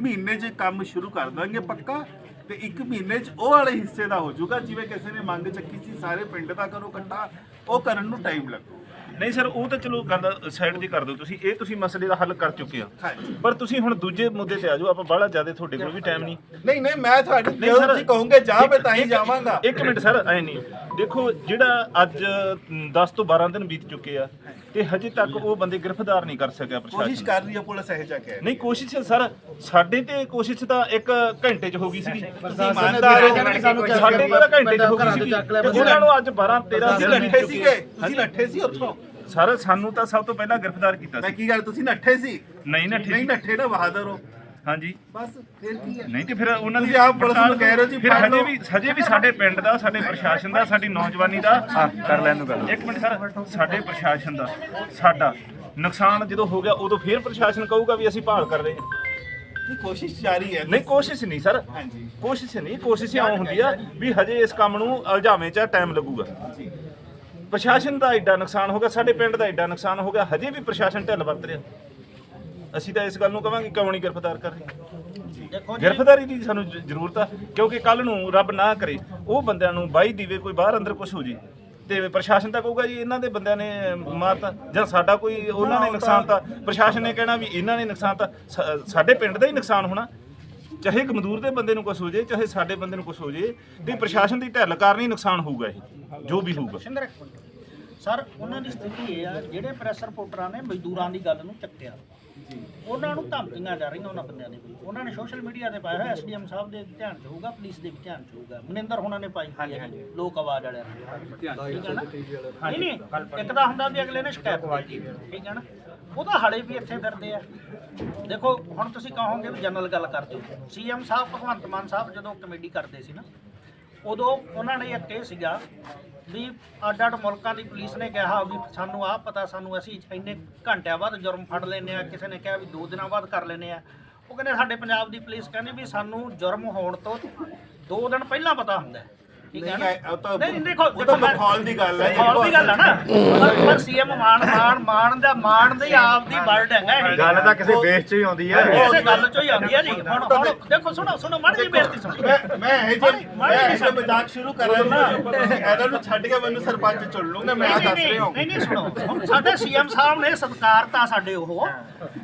Speaker 1: ਮਹੀਨੇ 'ਚ ਕੰਮ ਸ਼ੁਰੂ ਕਰ ਦਾਂਗੇ ਪੱਕਾ ਤੇ ਇੱਕ ਮਹੀਨੇ 'ਚ ਉਹ ਵਾਲੇ ਹਿੱਸੇ ਦਾ ਹੋ ਜਾਊਗਾ ਜਿਵੇਂ ਕਿਸੇ ਨੇ ਮੰਗ ਚੱਕੀ ਸੀ ਸਾਰੇ ਪਿੰਡ ਦਾ ਕਰੋ ਇਕੱਠਾ ਉਹ ਕਰਨ ਨੂੰ ਟਾਈਮ ਲੱਗੂ।
Speaker 4: ਨਹੀਂ ਸਰ ਉਹ ਤਾਂ ਚਲੋ ਗੱਲ ਸਾਈਡ ਦੀ ਕਰ ਦਿਓ ਤੁਸੀਂ। ਇਹ ਤੁਸੀਂ ਮਸਲੇ ਦਾ ਹੱਲ ਕਰ ਚੁੱਕੇ
Speaker 1: ਹਾਂਜੀ
Speaker 4: ਪਰ ਤੁਸੀਂ ਹੁਣ ਦੂਜੇ ਮੁੱਦੇ ਤੇ ਆ ਜਾਓ। ਆਪਾਂ ਬਾਹਲਾ ਜ਼ਿਆਦਾ ਤੁਹਾਡੇ ਕੋਲ ਵੀ ਟਾਈਮ ਨਹੀਂ।
Speaker 1: ਨਹੀਂ ਨਹੀਂ ਮੈਂ ਤੁਹਾਡੀ ਜਦੋਂ ਤੁਸੀਂ ਕਹੋਗੇ ਜਾ ਮੈਂ ਤਾਂ ਹੀ ਜਾਵਾਂਗਾ।
Speaker 4: ਇੱਕ ਮਿੰਟ ਸਰ ਐ ਨਹੀਂ। ਦੇਖੋ ਜਿਹੜਾ ਅੱਜ ਮ, 10 ਤੋਂ 12 ਦਿਨ ਬੀਤ ਚੁੱਕੇ ਆ ਤੇ ਹਜੇ ਤੱਕ ਉਹ ਬੰਦੇ ਗ੍ਰਿਫਤਾਰ ਨਹੀਂ ਕਰ ਸਕਿਆ
Speaker 1: ਕੋਸ਼ਿਸ਼
Speaker 4: ਪ੍ਰਸ਼ਾਸਨ
Speaker 1: ਕਰ ਰਹੀ ਹੈ ਪੁਲਿਸ ਇਹ ਜਾ ਕੇ
Speaker 4: ਨਹੀਂ ਕੋਸ਼ਿਸ਼ ਸਰ ਸਾਡੇ ਤੇ ਕੋਸ਼ਿਸ਼ ਤਾਂ ਇੱਕ ਘੰਟੇ 'ਚ ਹੋ ਗਈ ਸੀਗੀ।
Speaker 1: ਤੁਸੀਂ ਇਮਾਨਦਾਰ ਹੋ।
Speaker 4: ਸਾਡੇ ਕੋਲ ਤਾਂ ਘੰਟੇ 'ਚ ਹੋ ਗਈ ਸੀਗੀ। ਤੇ ਉਹਨਾਂ ਨੂੰ ਅੱਜ 12 13
Speaker 1: ਤੁਸੀਂ
Speaker 4: ਦਿਨ ਬੀਤ
Speaker 1: ਨੱਠੇ
Speaker 4: ਚੁੱਕੇ
Speaker 1: ਸੀਗੇ।
Speaker 4: ਆ।
Speaker 1: ਤੁਸੀਂ ਨੱਠੇ ਸੀ ਉੱਥੋਂ?
Speaker 4: ਸਰ ਸਾਨੂੰ ਤਾਂ ਸਭ ਤੋਂ ਪਹਿਲਾਂ ਗ੍ਰਿਫਤਾਰ ਕੀਤਾ
Speaker 1: ਮੈਂ
Speaker 4: ਸੀ।
Speaker 1: ਕੀ ਗੱਲ ਤੁਸੀਂ ਨੱਠੇ ਸੀ?
Speaker 4: ਨਹੀਂ ਨੱਠੇ
Speaker 1: ਨਹੀਂ। ਨੱਠੇ ਨਾ ਬਹਾਦਰ ਹੋ।
Speaker 4: ਹਾਂਜੀ।
Speaker 1: ਬਸ ਫਿਰ ਕੀ ਹੈ
Speaker 4: ਨਹੀਂ ਤੇ ਫਿਰ ਉਹਨਾਂ ਦੀ
Speaker 1: ਤੁਸੀਂ ਆਪ ਪੁਲਿਸ ਨੂੰ ਕਹਿ ਰਹੇ ਹੋ ਜੀ
Speaker 4: ਫਿਰ
Speaker 1: ਫੜ
Speaker 4: ਹਜੇ
Speaker 1: ਲਓ।
Speaker 4: ਵੀ ਹਜੇ ਵੀ ਸਾਡੇ ਪਿੰਡ ਦਾ ਸਾਡੇ ਪ੍ਰਸ਼ਾਸਨ ਦਾ ਸਾਡੀ ਨੌਜਵਾਨੀ ਦਾ। ਕਰ ਲੈਣ ਨੂੰ ਗੱਲ। ਇੱਕ ਮਿੰਟ ਸਰ ਸਾਡੇ ਪ੍ਰਸ਼ਾਸਨ ਦਾ ਸਾਡਾ। ਨੁਕਸਾਨ ਜਦੋਂ ਹੋ ਗਿਆ ਉਦੋਂ ਫਿਰ ਪ੍ਰਸ਼ਾਸਨ ਕਹੂਗਾ ਵੀ ਅਸੀਂ ਭਾਲ ਕਰ ਰਹੇ ਹਾਂ।
Speaker 1: ਨਹੀਂ ਕੋਸ਼ਿਸ਼ ਜਾਰੀ ਹੈ।
Speaker 4: ਨਹੀਂ ਕੋਸ਼ਿਸ਼ ਨਹੀਂ ਸਰ।
Speaker 1: ਹਾਂਜੀ।
Speaker 4: ਕੋਸ਼ਿਸ਼ ਨਹੀਂ ਕੋਸ਼ਿਸ਼ ਇਉਂ ਹੁੰਦੀ ਆ ਵੀ ਹਜੇ ਇਸ ਕੰਮ ਨੂੰ ਅਲਝਾਵੇਂ ਚ ਟਾਈਮ ਲੱਗੂਗਾ। ਪ੍ਰਸ਼ਾਸਨ ਦਾ ਐਡਾ ਨੁਕਸਾਨ ਹੋ ਗਿਆ ਸਾਡੇ ਪਿੰਡ ਦਾ ਐਡਾ ਨੁਕਸਾਨ ਹੋ ਗਿਆ ਹਜੇ ਵੀ ਪ੍ਰਸ਼ਾਸਨ ਢਿੱਲ ਵਰਤ ਰਿਹਾ। ਅਸੀਂ ਤਾਂ ਇਸ ਗੱਲ ਨੂੰ ਕਵਾਂਗੇ ਕਿਉਂ ਨਹੀਂ ਗ੍ਰਿਫਤਾਰ ਕਰ ਰਹੇ? ਗ੍ਰਿਫਤਾਰੀ ਦੀ ਸਾਨੂੰ ਜ- ਜ਼ਰੂਰਤ ਆ ਕਿਉਂਕਿ ਕੱਲ ਨੂੰ ਰੱਬ ਨਾ ਕਰੇ ਉਹ ਬੰਦਿਆਂ ਨੂੰ ਬਾਈ ਦੀਵੇ ਕੋਈ ਬਾਹਰ ਅੰਦਰ ਕੁਝ ਹੋ ਜੇ ਤੇ ਪ੍ਰਸ਼ਾਸਨ ਤਾਂ ਕਹੂਗਾ ਜੀ ਇਹਨਾਂ ਦੇ ਬੰਦਿਆਂ ਨੇ ਮਾਰਤਾ ਜਾਂ ਸਾਡਾ ਕੋਈ ਉਹਨਾਂ ਨੇ ਨੁਕਸਾਨ ਤਾਂ ਪ੍ਰਸ਼ਾਸਨ ਨੇ ਕਹਿਣਾ ਵੀ ਇਹਨਾਂ ਨੇ ਨੁਕਸਾਨ ਤਾਂ ਸਾ- ਸਾਡੇ ਪਿੰਡ ਦਾ ਹੀ ਨੁਕਸਾਨ ਹੋਣਾ। ਚਾਹੇ ਇੱਕ ਮਜ਼ਦੂਰ ਦੇ ਬੰਦੇ ਨੂੰ ਕੁਝ ਹੋ ਜੇ ਚਾਹੇ ਸਾਡੇ ਬੰਦੇ ਨੂੰ ਕੁਝ ਹੋ ਜੇ ਤੇ ਪ੍ਰਸ਼ਾਸਨ ਦੀ ਢਿੱਲ ਕਾਰਨ ਹੀ ਨੁਕਸਾਨ ਹੋਊਗਾ ਇਹ ਜੋ ਵੀ ਹੋਊਗਾ।
Speaker 6: ਸਰ ਉਹਨਾਂ ਦੀ ਸਥਿਤੀ ਇਹ ਆ ਜਿਹੜੇ ਪ੍ਰੈਸ ਰਿਪੋਰਟਰਾਂ ਨੇ ਮਜ਼ਦੂਰਾਂ ਦੀ ਗੱਲ ਨੂੰ ਚੱਕਿਆ। ਉਹਨਾਂ ਨੂੰ ਧਮਕੀਆਂ ਜਾ ਰਹੀਆਂ ਉਹਨਾਂ ਬੰਦਿਆਂ ਦੇ ਕੋਲ। ਉਹਨਾਂ ਨੇ ਸੋਸ਼ਲ ਮੀਡੀਆ ਤੇ ਪਾਇਆ ਹੋਇਆ ਐਸਡੀਐਮ ਸਾਹਿਬ ਦੇ ਧਿਆਨ ਚ ਹੋਊਗਾ ਪੁਲਿਸ ਦੇ ਵੀ ਧਿਆਨ ਚ ਹੋਊਗਾ। ਮਨਿੰਦਰ ਹੁਣਾਂ ਨੇ ਪਾਈ ਹੋਈ ਹੈ ਲੋਕ ਆਵਾਜ਼ ਵਾਲਿਆਂ ਨੇ ਠੀਕ ਹੈ ਨਾ? ਨਹੀਂ ਨਹੀਂ ਇੱਕ ਤਾਂ ਹੁੰਦਾ ਵੀ ਅਗਲੇ ਨੇ ਸ਼ਿਕਾਇਤ ਪਾਈ ਠੀਕ ਹੈ ਨਾ? ਉਹ ਤਾਂ ਹਲੇ ਵੀ ਇੱਥੇ ਫਿਰਦੇ ਆ। ਦੇਖੋ ਹੁਣ ਤੁਸੀਂ ਕਹੋਗੇ ਵੀ ਜਨਰਲ ਗੱਲ ਕਰਦੇ ਹੋ ਸੀਐਮ ਸਾਹਿਬ ਭਗਵੰਤ ਮਾਨ ਸਾਹਿਬ ਜਦੋਂ ਕਮੇਟੀ ਕਰਦੇ ਸੀ ਨਾ ਉਦੋਂ ਉਹਨਾਂ ਨੇ ਇਹ ਸੀਗਾ ਵੀ ਅੱਡ ਅੱਡ ਮੁਲਕਾਂ ਦੀ ਪੁਲਿਸ ਨੇ ਕਿਹਾ ਵੀ ਸਾਨੂੰ ਆਹ ਪਤਾ, ਸਾਨੂੰ ਅਸੀਂ ਇੰਨੇ ਘੰਟਿਆਂ ਬਾਅਦ ਜੁਰਮ ਫੜ ਲੈਨੇ ਆ ਕਿਸੇ ਨੇ ਕਿਹਾ ਵੀ 2 ਦਿਨਾਂ ਬਾਅਦ ਕਰ ਲੈਨੇ ਆ ਉਹ ਕਹਿੰਦੇ ਸਾਡੇ ਪੰਜਾਬ ਦੀ ਪੁਲਿਸ ਕਹਿੰਦੀ ਵੀ ਸਾਨੂੰ ਜੁਰਮ ਹੋਣ ਤੋਂ 2 ਦਿਨ ਪਹਿਲਾਂ ਪਤਾ ਹੁੰਦਾ ਠੀਕ ਹੈ ਨਾ?
Speaker 1: ਨਹੀਂ, ਉਹ ਤਾਂ-
Speaker 6: ਨਹੀਂ ਦੇਖੋ
Speaker 1: ਉਹ
Speaker 6: ਦੇਖੋ
Speaker 1: ਤਾਂ
Speaker 6: ਮੈਂ-
Speaker 1: ਮਖੌਲ ਦੀ ਗੱਲ ਹੈ,
Speaker 6: ਮਖੌਲ ਦੀ ਗੱਲ ਹੈ ਨਾ। ਪਰ- ਪਰ ਸੀਐਮ ਮਾਨ ਮਾਨ ਮਾਨ ਦਾ ਮਾਨ ਦੀ ਆਪ ਦੀ ਵਰਡ ਹੈਗਾ ਇਹ।
Speaker 5: ਗੱਲ ਤਾਂ ਕਿਸੇ ਬੇਸ 'ਚ ਹੀ ਆਉਂਦੀ ਹੈ
Speaker 6: ਇਸੇ ਗੱਲ ਚੋਂ ਹੀ ਆਉਂਦੀ ਹੈ ਜੀ। ਹੁਣ ਹੁਣ ਦੇਖੋ। ਸੁਣੋ ਸੁਣੋ ਮਾੜੀ ਜਿਹੀ ਬੇਇੱਜ਼ਤੀ ਸੁਣੋ।
Speaker 1: ਮੈਂ ਮੈਂ ਇਹ ਜੇ ਮੈਂ ਇਹ ਜੇ ਮਜ਼ਾਕ ਸ਼ੁਰੂ ਕਰਾਂ ਨਾ ਤੁਸੀਂ ਇਹਨਾਂ ਨੂੰ ਛੱਡ ਕੇ ਮੈਨੂੰ ਸਰਪੰਚ ਚੁਣ ਲੂੰਗਾ ਮੈਂ
Speaker 6: ਨਹੀਂ
Speaker 1: ਦੱਸ
Speaker 6: ਨਹੀਂ
Speaker 1: ਰਿਹਾ ਹਾਂ।
Speaker 6: ਨਹੀਂ ਨਹੀਂ ਸੁਣੋ। ਹੁਣ ਸਾਡੇ ਸੀਐਮ ਸਾਹਿਬ ਨੇ ਸਤਿਕਾਰਤਾ ਸਾਡੇ ਉਹ।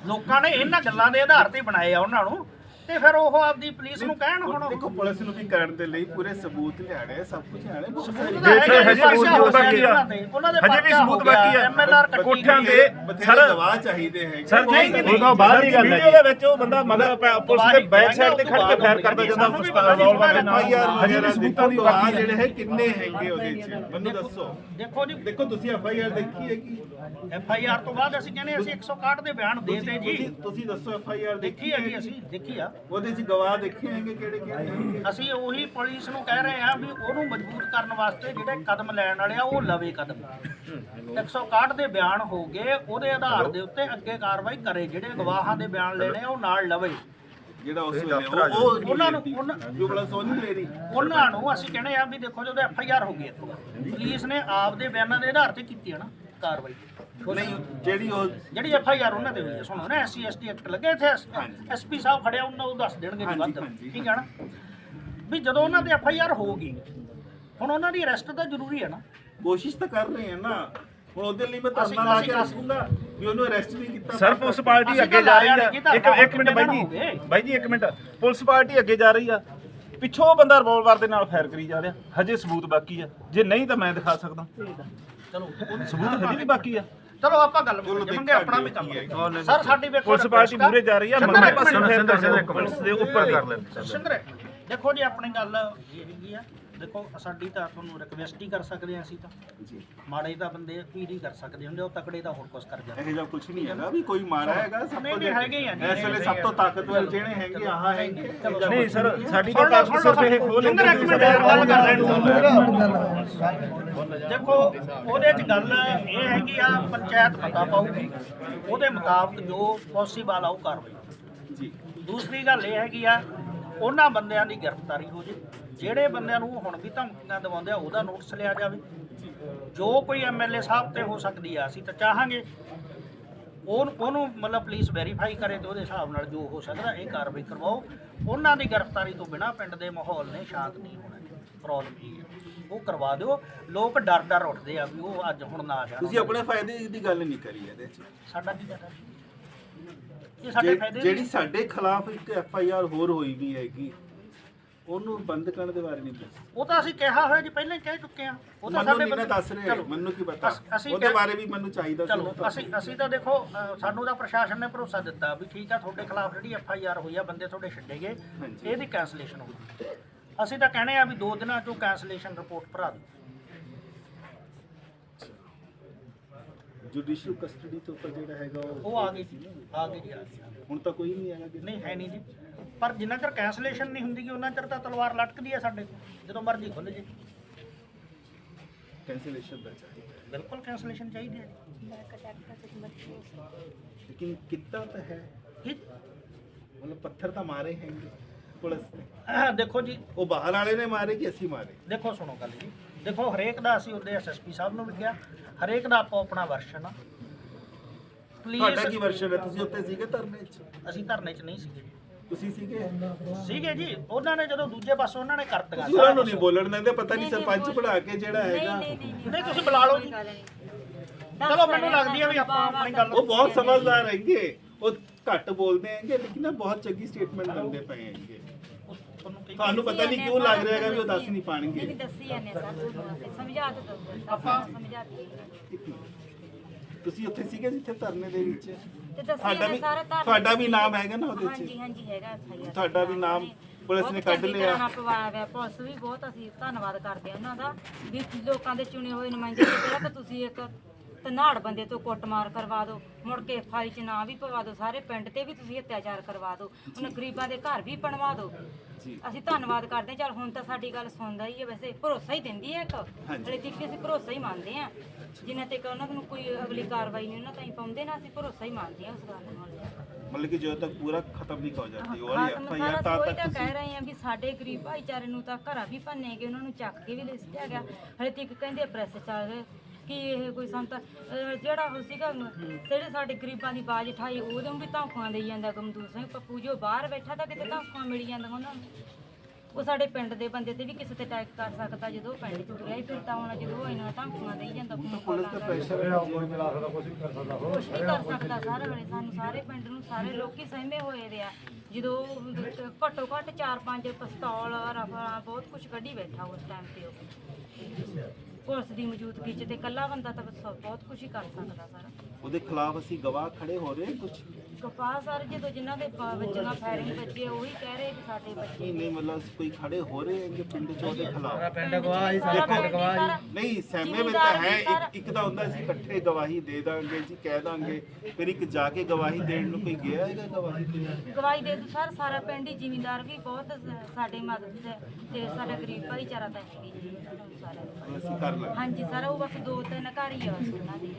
Speaker 6: ਲੋਕਾਂ ਨੇ ਇਹਨਾਂ ਗੱਲਾਂ ਦੇ ਆਧਾਰ ਤੇ ਬਣਾਏ ਆ ਉਹਨਾਂ ਨੂੰ। ਤੇ ਫਿਰ ਉਹ ਆਪਦੀ ਪੁਲਿਸ ਨੂੰ ਕਹਿਣ ਹੁਣ।
Speaker 1: ਦੇਖੋ ਪੁਲਿਸ ਨੂੰ ਵੀ ਕਰਨ ਦੇ ਲਈ ਪੂਰੇ ਸਬੂਤ ਲਿਆਣੇ ਸਭ ਕੁਝ ਲਿਆਣੇ ਬਹੁਤ ਸਾਰੀ
Speaker 4: ਹਜੇ ਵੀ ਸਬੂਤ
Speaker 6: ਹੋ
Speaker 4: ਬਾਕੀ ਆ।
Speaker 6: ਦੇ, ਦੇ
Speaker 4: ਹਜੇ ਵੀ ਸਬੂਤ
Speaker 6: ਹੋ
Speaker 4: ਬਾਕੀ ਆ।
Speaker 6: ਕੱਟੀ
Speaker 4: ਕੋਠਿਆਂ। ਦੇ
Speaker 1: ਬਥੇਰੇ
Speaker 4: ਸਰ।
Speaker 1: ਗਵਾਹ ਚਾਹੀਦੇ ਹੈਗੇ।
Speaker 4: ਸਰ ਜੀ
Speaker 5: ਉਹਦਾ ਬਾਹਰ ਦੀ ਗੱਲ ਹੈ
Speaker 4: ਵੀਡੀਓ ਦੇ ਵਿੱਚ ਉਹ ਬੰਦਾ ਮਗਰ ਪ- ਪੁਲਿਸ ਦੇ ਬੈਕ ਸਾਈਡ ਤੇ ਖੜ ਕੇ ਫਾਇਰ ਕਰਦਾ ਜਾਂਦਾ ਰਿਵਾਲਵਰ ਦੇ ਨਾਲ।
Speaker 1: ਯਾਰ
Speaker 4: ਹਜੇ ਵੀ ਸਬੂਤਾਂ ਦੀ
Speaker 1: ਗਵਾਹ
Speaker 4: ਬਾਕੀ
Speaker 1: ਜਿਹੜੇ ਹੈ। ਕਿੰਨੇ ਹੈਗੇ ਉਹਦੇ ਚ? ਮੈਨੂੰ ਦੱਸੋ।
Speaker 6: ਦੇਖੋ ਜੀ।
Speaker 1: ਦੇਖੋ ਤੁਸੀਂ ਐਫ ਆਈ ਆਰ ਦੇਖੀ ਹੈਗੀ?
Speaker 6: ਐਫ ਆਈ ਆਰ ਤੋਂ ਬਾਅਦ ਅਸੀਂ ਕਹਿੰਦੇ ਅਸੀਂ 161 ਦੇ ਬਿਆਨ ਦੇ ਤੇ ਜੀ।
Speaker 1: ਤੁਸੀਂ ਦੱਸੋ ਐਫ ਆਈ ਆਰ
Speaker 6: ਦੇਖੀ ਹੈਗੀ ਅਸੀਂ ਦੇਖੀ ਆ।
Speaker 1: ਉਹਦੇ ਚ ਗਵਾਹ ਦੇਖੇ ਹੈਗੇ ਕਿਹੜੇ ਕਿਹੜੇ
Speaker 6: ਅਸੀਂ ਉਹੀ ਪੁਲਿਸ ਨੂੰ ਕਹਿ ਰਹੇ ਆ ਵੀ ਉਹਨੂੰ ਮਜ਼ਬੂਤ ਕਰਨ ਵਾਸਤੇ ਜਿਹੜੇ ਕਦਮ ਲੈਣ ਵਾਲੇ ਆ ਉਹ ਲਵੇ ਕਦਮ। 161 ਦੇ ਬਿਆਨ ਹੋ ਗਏ ਉਹਦੇ ਆਧਾਰ ਦੇ ਉੱਤੇ ਅੱਗੇ ਕਾਰਵਾਈ ਕਰੇ ਜਿਹੜੇ ਗਵਾਹਾਂ ਦੇ ਬਿਆਨ ਲੈਣੇ ਆ ਉਹ ਨਾਲ ਲਵੇ।
Speaker 1: ਜਿਹੜਾ ਉਸ ਵੇਲੇ ਉਹ ਉਹ
Speaker 6: ਉਹਨਾਂ ਨੂੰ ਉਹਨਾਂ
Speaker 1: ਜੋ ਬੜਾ ਸੋਨੀ ਲੈ ਰਹੀ।
Speaker 6: ਉਹਨਾਂ ਨੂੰ ਅਸੀਂ ਕਹਿੰਦੇ ਆ ਵੀ ਦੇਖੋ ਜਦੋਂ ਐਫ ਆਈ ਆਰ ਹੋ ਗਈ ਇੱਥੋਂ ਪੁਲਿਸ ਨੇ ਆਪ ਦੇ ਬਿਆਨਾਂ ਦੇ ਆਧਾਰ ਤੇ ਕੀਤੀ ਹੈ ਨਾ। ਕਾਰਵਾਈ
Speaker 1: ਨਹੀਂ ਜਿਹੜੀ ਉਹ
Speaker 6: ਜਿਹੜੀ ਐਫ ਆਈ ਆਰ ਉਹਨਾਂ ਤੇ ਹੋਈ ਹੈ ਸੁਣੋ ਨਾ ਐਸਸੀ ਐਸਟੀ ਐਕਟ ਲੱਗੇ ਇੱਥੇ ਐਸਪੀ ਸਾਹਿਬ ਖੜਿਆ ਉਹਨਾਂ ਉਹ ਦੱਸ ਦੇਣਗੇ ਜੀ
Speaker 1: ਹਾਂਜੀ,
Speaker 6: ਵੱਧ।
Speaker 1: ਹਾਂਜੀ।
Speaker 6: ਠੀਕ ਹੈ ਨਾ? ਵੀ ਜਦੋਂ ਉਹਨਾਂ ਤੇ ਐਫ ਆਈ ਆਰ ਹੋਊਗੀ ਹੁਣ ਉਹਨਾਂ ਦੀ ਅਰੈਸਟ ਤਾਂ ਜ਼ਰੂਰੀ ਹੈ ਨਾ?
Speaker 1: ਕੋਸ਼ਿਸ਼ ਤਾਂ ਕਰ ਰਹੇ ਆ ਨਾ। ਹੁਣ ਉਹਦੇ ਲਈ ਮੈਂ
Speaker 6: ਅਸੀਂ-
Speaker 1: ਧਰਨਾ ਲਾ ਕੇ
Speaker 6: ਅਸੀਂ-
Speaker 1: ਰੱਖੂੰਗਾ ਵੀ ਉਹਨੂੰ ਅਰੈਸਟ ਨਹੀਂ ਕੀਤਾ
Speaker 4: ਸਰ ਪੁਲਿਸ ਪਾਰਟੀ ਅੱਗੇ ਜਾ ਰਹੀ ਆ।
Speaker 6: ਨਹੀਂ,
Speaker 4: ਇੱਕ
Speaker 6: ਤਾਂ
Speaker 4: ਇੱਕ ਮਿੰਟ ਬਾਈ
Speaker 6: ਹੋ ਗਏ।
Speaker 4: ਜੀ ਬਾਈ ਜੀ ਇੱਕ ਮਿੰਟ। ਪੁਲਿਸ ਪਾਰਟੀ ਅੱਗੇ ਜਾ ਰਹੀ ਆ। ਪਿੱਛੋਂ ਉਹ ਬੰਦਾ ਰਿਵਾਲਵਰ ਦੇ ਨਾਲ ਫਾਇਰ ਕਰੀ ਜਾ ਰਿਹਾ। ਹਜੇ ਸਬੂਤ ਬਾਕੀ ਆ। ਜੇ ਨਹੀਂ ਤਾਂ ਮੈਂ ਦਿਖਾ ਸਕਦਾ।
Speaker 6: ਚਲੋ
Speaker 4: ਸਬੂਤ ਹਜੇ ਵੀ ਬਾਕੀ ਆ।
Speaker 6: ਚਲੋ ਆਪਾਂ ਗੱਲ ਮੰਗੇ ਆਪਣਾ ਵੀ ਕੰਮ ਸਰ ਸਾਡੀ ਵੇਖੋ
Speaker 4: ਪੁਲਿਸ ਪਾਰਟੀ। ਮੂਰੇ ਜਾ ਰਹੀ ਆ
Speaker 6: ਇੱਕ
Speaker 4: ਪਾਸੇ ਕਰ ਦੇ ਉੱਪਰ ਕਰ ਲੈਣ
Speaker 6: ਸਿੰਦਰ ਦੇਖੋ ਜੀ ਆਪਣੀ ਗੱਲ ਇਹ ਹੈਗੀ ਆ। ਦੇਖੋ ਸਾਡੀ ਤਾਂ ਤੁਹਾਨੂੰ ਰਿਕਵੈਸਟ ਹੀ ਕਰ ਸਕਦੇ ਆ ਅਸੀਂ ਤਾਂ।
Speaker 1: ਜੀ।
Speaker 6: ਮਾੜੇ ਤਾਂ ਬੰਦੇ ਕੀ ਨਹੀਂ ਕਰ ਸਕਦੇ ਹੁੰਦੇ ਉਹ ਤਕੜੇ ਤਾਂ ਹੋਰ ਕੁਝ ਕਰ ਜਾਂਦੇ।
Speaker 1: ਇਹ ਜਿਹਾ ਕੁਝ ਨਹੀਂ ਹੈਗਾ ਵੀ ਕੋਈ ਮਾਰਾ ਹੈਗਾ ਸਭ
Speaker 6: ਨਹੀਂ,
Speaker 1: ਤੋਂ
Speaker 6: ਨਹੀਂ, ਹੈਗੇ ਆ, ਨਹੀਂ,
Speaker 1: ਇਸ ਵੇਲੇ ਸਭ ਤੋਂ ਤਾਕਤਵਰ ਜਿਹੜੇ ਹੈਗੇ ਆਹ ਹੈਗੇ।
Speaker 4: ਨਹੀਂ ਸਰ ਸਾਡੀ ਤਾਂ ਤਾਕਤ ਸਿਰਫ ਇਹ ਖੋਲ
Speaker 6: ਇੱਕ ਮਿੰਟ ਗੱਲ ਕਰ ਰਹੇ ਦੇਖੋ ਉਹਦੇ ਚ ਗੱਲ ਇਹ ਹੈਗੀ ਆ ਪੰਚਾਇਤ ਪਤਾ ਪਾਊਗੀ। ਉਹਦੇ ਮੁਤਾਬਕ ਜੋ ਪੋਸੀਬਲ ਆ ਉਹ ਕਾਰਵਾਈ।
Speaker 1: ਜੀ।
Speaker 6: ਦੂਸਰੀ ਗੱਲ ਇਹ ਹੈਗੀ ਆ ਉਹਨਾਂ ਬੰਦਿਆਂ ਦੀ ਗ੍ਰਿਫਤਾਰੀ ਹੋ ਜੇ। ਜਿਹੜੇ ਬੰਦਿਆਂ ਨੂੰ ਹੁਣ ਵੀ ਧਮਕੀਆਂ ਦਿਵਾਉਂਦੇ ਆ ਉਹਦਾ ਨੋਟਿਸ ਲਿਆ ਜਾਵੇ। ਜੋ ਕੋਈ ਐਮਐਲਏ ਸਾਹਿਬ ਤੇ ਹੋ ਸਕਦੀ ਆ ਅਸੀਂ ਤਾਂ ਚਾਹਾਂਗੇ ਉਹ ਉਹਨੂੰ ਮਤਲਬ ਪੁਲਿਸ ਵੈਰੀਫਾਈ ਕਰੇ ਤੇ ਉਹਦੇ ਹਿਸਾਬ ਨਾਲ ਜੋ ਹੋ ਸਕਦਾ ਇਹ ਕਾਰਵਾਈ ਕਰਵਾਓ। ਉਹਨਾਂ ਦੀ ਗ੍ਰਿਫਤਾਰੀ ਤੋਂ ਬਿਨਾ ਪਿੰਡ ਦੇ ਮਾਹੌਲ ਨੇ ਸ਼ਾਂਤ ਨਹੀਂ ਹੋਣਾ। ਪ੍ਰੋਬਲਮ ਇਹ ਹੈ ਉਹ ਕਰਵਾ ਦਿਓ। ਲੋਕ ਡਰ ਡਰ ਉੱਠਦੇ ਆ ਵੀ ਉਹ ਅੱਜ ਹੁਣ ਨਾ ਜਾਣ।
Speaker 1: ਤੁਸੀਂ ਆਪਣੇ ਫਾਇਦੇ ਦੀ ਗੱਲ ਨਹੀਂ ਕਰੀ ਇਹਦੇ ਚ।
Speaker 6: ਸਾਡਾ ਕੀ ਕਰਦਾ ਇਹ ਸਾਡੇ ਫਾਇਦੇ
Speaker 1: ਜਿਹੜੀ ਸਾਡੇ ਖਿਲਾਫ ਇੱਕ ਐਫ ਆਈ ਆਰ ਹੋਰ ਹੋਈ ਵੀ ਹੈਗੀ ਉਹਨੂੰ ਬੰਦ ਕਰਨ ਦੇ ਬਾਰੇ ਨਹੀਂ ਦੱਸਿਆ
Speaker 6: ਉਹ ਤਾਂ ਅਸੀਂ ਕਿਹਾ ਹੋਇਆ ਜੀ ਪਹਿਲਾਂ ਹੀ ਕਹਿ ਚੁੱਕੇ ਆ ਉਹ ਤਾਂ
Speaker 1: ਮੈਨੂੰ
Speaker 6: ਸਾਡੇ
Speaker 1: ਨਹੀਂ ਨਾ ਦੱਸ ਰਹੇ
Speaker 6: ਚਲੋ,
Speaker 1: ਮੈਨੂੰ ਕੀ ਪਤਾ।
Speaker 6: ਅਸ- ਅਸੀਂ
Speaker 1: ਉਹਦੇ
Speaker 6: ਕਹਿ-
Speaker 1: ਬਾਰੇ ਵੀ ਮੈਨੂੰ ਚਾਹੀਦਾ ਸੀ।
Speaker 6: ਚਲੋ ਅਸੀਂ ਅਸੀਂ ਤਾਂ ਦੇਖੋ ਅ, ਸਾਨੂੰ ਤਾਂ ਪ੍ਰਸ਼ਾਸਨ ਨੇ ਭਰੋਸਾ ਦਿੱਤਾ ਵੀ ਠੀਕ ਆ ਤੁਹਾਡੇ ਖਿਲਾਫ ਜਿਹੜੀ ਐਫ ਆਈ ਆਰ ਹੋਈ ਆ ਬੰਦੇ ਤੁਹਾਡੇ ਛੱਡੇ ਗਏ।
Speaker 1: ਹਾਂਜੀ।
Speaker 6: ਇਹਦੀ ਕੈਂਸਲੇਸ਼ਨ ਹੋਊਗੀ ਅਸੀਂ ਤਾਂ ਕਹਿੰਦੇ ਆ ਵੀ ਦੋ ਦਿਨਾਂ ਚੋਂ ਕੈਂਸਲੇਸ਼ਨ ਰਿਪੋਰਟ ਭਰਾ ਦਿਓ।
Speaker 1: ਜੁਡੀਸ਼ੀਅਲ ਕਸਟਡੀ ਤੋਂ ਉੱਪਰ ਜਿਹੜਾ ਹੈਗਾ
Speaker 6: ਉਹ ਆ ਗਈ ਆ ਗਈ ਜੀ ਆ ਗਈ।
Speaker 1: ਹੁਣ ਤਾਂ ਕੋਈ ਨਹੀਂ ਹੈਗਾ ਕਿ
Speaker 6: ਨਹੀਂ ਹੈ ਨਹੀਂ ਜੀ। ਪਰ ਜਿੰਨਾ ਚਿਰ ਕੈਂਸਲੇਸ਼ਨ ਨਹੀਂ ਹੁੰਦੀ ਗੀ ਉਹਨਾਂ ਚਿਰ ਤਾਂ ਤਲਵਾਰ ਲਟਕਦੀ ਆ ਸਾਡੇ ਕੋਲ ਜਦੋਂ ਮਰਜ਼ੀ ਖੁੱਲ ਜੇ।
Speaker 1: ਕੈਂਸਲੇਸ਼ਨ ਦਾ ਚਾਹੀਦਾ
Speaker 6: ਬਿਲਕੁਲ ਕੈਂਸਲੇਸ਼ਨ ਚਾਹੀਦੀ ਹੈ ਜੀ।
Speaker 1: ਲੇਕਿਨ ਕਿੱਤਾ ਤਾਂ ਹੈ?
Speaker 6: ਕੀ?
Speaker 1: ਮਤਲਬ ਪੱਥਰ ਤਾਂ ਮਾਰੇ ਹੈਗੇ ਪੁਲਿਸ ਨੇ।
Speaker 6: ਦੇਖੋ ਜੀ।
Speaker 1: ਉਹ ਬਾਹਰ ਵਾਲੇ ਨੇ ਮਾਰੇ ਕਿ ਅਸੀਂ ਮਾਰੇ?
Speaker 6: ਦੇਖੋ ਸੁਣੋ ਗੱਲ ਜੀ। ਦੇਖੋ ਹਰੇਕ ਦਾ ਅਸੀਂ ਉਹਦੇ ਐਸਐਸਪੀ ਸਾਹਿਬ ਨੂੰ ਵੀ ਕਿਹਾ ਹਰੇਕ ਦਾ ਆਪੋ ਆਪਣਾ ਵਰਸ਼ਨ ਆ।
Speaker 1: ਤੁਹਾਡਾ ਕੀ
Speaker 6: ਪਲੀਜ਼
Speaker 1: ਵਰਸ਼ਨ ਹੈ? ਤੁਸੀਂ ਉੱਤੇ ਸੀਗੇ ਧਰਨੇ 'ਚ?
Speaker 6: ਅਸੀਂ ਧਰਨੇ 'ਚ ਨਹੀਂ ਸੀਗੇ।
Speaker 1: ਤੁਸੀਂ ਸੀਗੇ?
Speaker 6: ਸੀਗੇ ਜੀ। ਉਹਨਾਂ ਨੇ ਜਦੋਂ ਦੂਜੇ ਪਾਸੇ ਉਹਨਾਂ ਨੇ ਕਰਤੀਆਂ
Speaker 1: ਤੁਸੀਂ ਉਹਨਾਂ ਨੂੰ ਨਹੀਂ ਬੋਲਣ ਦਿੰਦੇ ਪਤਾ ਨਹੀਂ ਸਰਪੰਚ ਪੜਾ ਕੇ ਜਿਹੜਾ
Speaker 3: ਨਹੀਂ
Speaker 1: ਹੈਗਾ।
Speaker 3: ਨਹੀਂ ਨਹੀਂ
Speaker 6: ਨਹੀਂ ਤੁਸੀਂ ਬੁਲਾ ਲਓ ਜੀ।
Speaker 3: ਨਹੀਂ।
Speaker 6: ਚਲੋ ਮੈਨੂੰ ਲੱਗਦੀ ਆ ਵੀ ਆਪਾਂ ਆਪਣੀ ਗੱਲ
Speaker 1: ਉਹ ਬਹੁਤ ਸਮਝਦਾਰ ਹੈਗੇ। ਉਹ ਘੱਟ ਬੋਲਦੇ ਹੈਗੇ ਲੇਕਿਨ ਨਾ ਬਹੁਤ ਚੰਗੀ ਸਟੇਟਮੈਂਟ ਦਿੰਦੇ ਪਏ ਹੈਗੇ।
Speaker 6: ਤੁਹਾਨੂੰ
Speaker 1: ਪਤਾ ਨਹੀਂ ਕਿਉਂ ਲੱਗ ਰਿਹਾ ਹੈਗਾ ਵੀ ਉਹ ਦੱਸ ਨਹੀਂ
Speaker 3: ਨਹੀਂ
Speaker 1: ਪਾਣਗੇ
Speaker 3: ਦੱਸੀ ਜਾਂਦੇ ਸਰ ਤੁਹਾਨੂੰ ਅਸੀਂ ਸਮਝਾ ਦੋ ਆਪਾਂ ਸਮਝਾ
Speaker 1: ਤੁਸੀਂ ਉੱਥੇ ਸੀਗੇ ਜਿੱਥੇ ਧਰਨੇ ਦੇ ਵਿੱਚ?
Speaker 3: ਤੇ
Speaker 1: ਤੁਹਾਡਾ ਵੀ
Speaker 3: ਸਾਰੇ ਧਰਨੇ
Speaker 1: ਤੁਹਾਡਾ ਵੀ
Speaker 3: ਸੀਗੇ।
Speaker 1: ਨਾਮ ਹੈਗਾ ਨਾ ਉਹਦੇ 'ਚ
Speaker 3: ਹਾਂਜੀ ਹੈਗਾ FIR
Speaker 1: ਤੁਹਾਡਾ ਵੀ ਨਾਮ ਪੁਲਿਸ ਨੇ ਕੱਢ ਲਿਆ।
Speaker 3: ਤਰ੍ਹਾਂ ਨਾਲ ਪਵਾਇਆ ਹੋਇਆ ਪੁਲਿਸ ਵੀ ਬਹੁਤ ਅਸੀਂ ਧੰਨਵਾਦ ਕਰਦੇ ਹਾਂ ਉਹਨਾਂ ਦਾ ਵੀ ਲੋਕਾਂ ਦੇ ਚੁਣੇ ਹੋਏ ਨੁਮਾਇੰਦੇ ਨੇ ਪਹਿਲਾਂ ਤਾਂ ਤੁਸੀਂ ਇੱਕ ਧਨਾੜ ਬੰਦੇ ਤੋਂ ਕੁੱਟਮਾਰ ਕਰਵਾ ਦਿਓ ਮੁੜ ਕੇ ਫਾਈ ਚ ਨਾਂ ਵੀ ਪਵਾ ਦਿਓ ਸਾਰੇ ਪਿੰਡ ਤੇ ਵੀ ਤੁਸੀਂ ਅਤਿਆਚਾਰ ਕਰਵਾ ਦਿਓ ਉਹਨਾਂ ਗਰੀਬਾਂ ਦੇ ਘਰ ਵੀ ਬਣਵਾ ਦਿਓ ਅਸੀਂ ਧੰਨਵਾਦ ਕਰਦੇ ਹਾਂ। ਚਲ ਹੁਣ ਤਾਂ ਸਾਡੀ ਗੱਲ ਸੁਣਦਾ ਹੀ ਹੈ ਵੈਸੇ। ਭਰੋਸਾ ਹੀ ਦਿੰਦੀ ਹੈ ਇੱਕ। ਹਲੇ ਤੱਕ ਅਸੀਂ ਭਰੋਸਾ ਹੀ ਮੰਨਦੇ ਹਾਂ। ਜਿੰਨਾ ਤੱਕ ਉਹਨਾਂ ਨੂੰ ਕੋਈ ਅਗਲੀ ਕਾਰਵਾਈ ਨਹੀਂ ਉਹਨਾਂ ਤਾਈਂ ਪਾਉਂਦੇ ਨਾ ਅਸੀਂ ਭਰੋਸਾ ਹੀ ਮੰਨਦੇ ਹਾਂ ਉਸ ਗੱਲ ਨਾਲ
Speaker 1: ਮਤਲਬ ਕਿ ਜਦੋਂ ਤੱਕ ਪੂਰਾ ਖਤਮ ਨਹੀਂ ਹੋ ਜਾਂਦੀ ਉਹ ਵਾਲੀ
Speaker 3: ਖਾਤਮ
Speaker 1: ਐਫ ਆਈ
Speaker 3: ਸਾਰਾ
Speaker 1: ਆਰ ਤਾਂ
Speaker 3: ਤਾਂ ਕਹਿ ਰਹੇ ਆ ਵੀ ਸਾਡੇ ਗਰੀਬ ਭਾਈਚਾਰੇ ਨੂੰ ਤਾਂ ਘਰਾਂ ਵੀ ਭੰਨੇ ਗਏ ਉਹਨਾਂ ਨੂੰ ਚੱਕ ਕੇ ਵੀ ਲਿਸਟਿਆ ਗਿਆ ਹਲੇ ਤੱਕ ਕਹਿੰਦੇ ਪ੍ਰੈਸ ਚੱਲ ਰਿਹਾ। ਕਿ ਇਹ ਕੋਈ ਸੰਤ ਅਹ ਜਿਹੜਾ ਉਹ ਸੀਗਾ ਜਿਹੜੇ ਸਾਡੇ ਗਰੀਬਾਂ ਦੀ ਬਾਜ ਠਾਈ ਉਹਦੇ ਨੂੰ ਵੀ ਧਮਕੀਆਂ ਦੇਈ ਜਾਂਦਾ ਗਮਦੂਰ ਸਿੰਘ। ਪੱਪੂ ਜੋ ਬਾਹਰ ਬੈਠਾ ਤਾਂ ਕਿਤੇ ਧਮਕੀਆਂ ਮਿਲੀ ਜਾਂਦੀਆਂ ਉਹਨਾਂ ਨੂੰ। ਉਹ ਸਾਡੇ ਪਿੰਡ ਦੇ ਬੰਦੇ ਤੇ ਵੀ ਕਿਸੇ ਤੇ ਅਟੈਕ ਕਰ ਸਕਦਾ ਜਦੋਂ ਉਹ ਪਿੰਡ ਚ ਤੁਰਿਆ ਹੀ ਫਿਰਦਾ ਹੋਣਾ ਜਦੋਂ ਉਹ ਇਹਨਾਂ ਧਮਕੀਆਂ ਦੇਈ ਜਾਂਦਾ ਪੁਲਿਸ ਦਾ ਪ੍ਰੈਸ਼ਰ ਕੁਛ ਨਹੀਂ ਕਰ ਸਕਦਾ ਸਾਰਾ ਵੇਲੇ ਸਾਨੂੰ ਸਾਰੇ ਪਿੰਡ ਨੂੰ ਸਾਰੇ ਲੋਕੀ ਸਹਿਮੇ ਹੋਏ ਦੇ ਆ। ਜਦੋਂ ਘੱਟੋ ਘੱਟ 4-5 ਪਿਸਤੌਲ ਰਫਲਾਂ ਬਹੁਤ ਕੁਝ ਕੱਢੀ ਬੈਠਾ ਉਸ ਟਾਈਮ ਤੇ ਉਹ। ਪੁਲਿਸ ਦੀ ਮੌਜੂਦਗੀ ਚ ਤੇ ਇਕੱਲਾ ਬੰਦਾ ਤਾਂ ਬਸ ਬਹੁਤ ਕੁਝ ਹੀ ਕਰ ਸਕਦਾ ਸਾਰਾ।
Speaker 1: ਉਹਦੇ ਖਿਲਾਫ ਅਸੀਂ ਗਵਾਹ ਖੜੇ ਹੋ ਰਹੇ ਕੁਝ
Speaker 3: ਕਪਾਹ ਸਰ ਜਦੋਂ ਜਿਨ੍ਹਾਂ ਦੇ ਬ- ਬੱਚੀਆਂ ਫਾਇਰਿੰਗ ਬੱਚੇ ਉਹੀ ਕਹਿ ਰਹੇ ਵੀ ਸਾਡੇ ਬੱਚੇ
Speaker 1: ਨਹੀਂ ਨਹੀਂ ਮਤਲਬ ਕੋਈ ਖੜੇ ਹੋ ਰਹੇ ਹੈਗੇ ਪਿੰਡ ਚ ਉਹਦੇ ਖਿਲਾਫ।
Speaker 3: ਪਿੰਡ ਗਵਾਹ ਹੀ ਸਾਰਾ
Speaker 1: ਨਹੀਂ ਸਹਿਮੇ ਵਿੱਚ ਤਾਂ ਹੈ ਇੱਕ ਇੱਕ ਤਾਂ ਹੁੰਦਾ ਸੀ ਇਕੱਠੇ ਗਵਾਹੀ ਦੇ ਦਾਂਗੇ ਜੀ ਕਹਿ ਦਾਂਗੇ। ਫਿਰ ਇੱਕ ਜਾ ਕੇ ਗਵਾਹੀ ਦੇਣ ਨੂੰ ਕੋਈ ਗਿਆ ਹੈਗਾ ਗਵਾਹੀ? ਦੇਣ
Speaker 3: ਗਵਾਹੀ ਦੇ ਦੂ ਸਰ ਸਾਰਾ ਪਿੰਡ ਹੀ ਜ਼ਿਮੀਂਦਾਰ ਵੀ ਬਹੁਤ ਸ- ਸਾਡੇ ਮਦਦ ਤੇ ਸਾਡਾ ਗਰੀਬ ਭਾਈਚਾਰਾ ਤਾਂ ਹੈਗੀ ਜੀ ਸਾਰਾ
Speaker 1: ਅਸੀਂ ਕਰ ਲਾਂਗੇ।
Speaker 3: ਹਾਂਜੀ ਸਰ ਉਹ ਬਸ ਦੋ ਤਿੰਨ ਘਰ ਹੀ ਆ ਬਸ ਉਹਨਾਂ ਦੇ।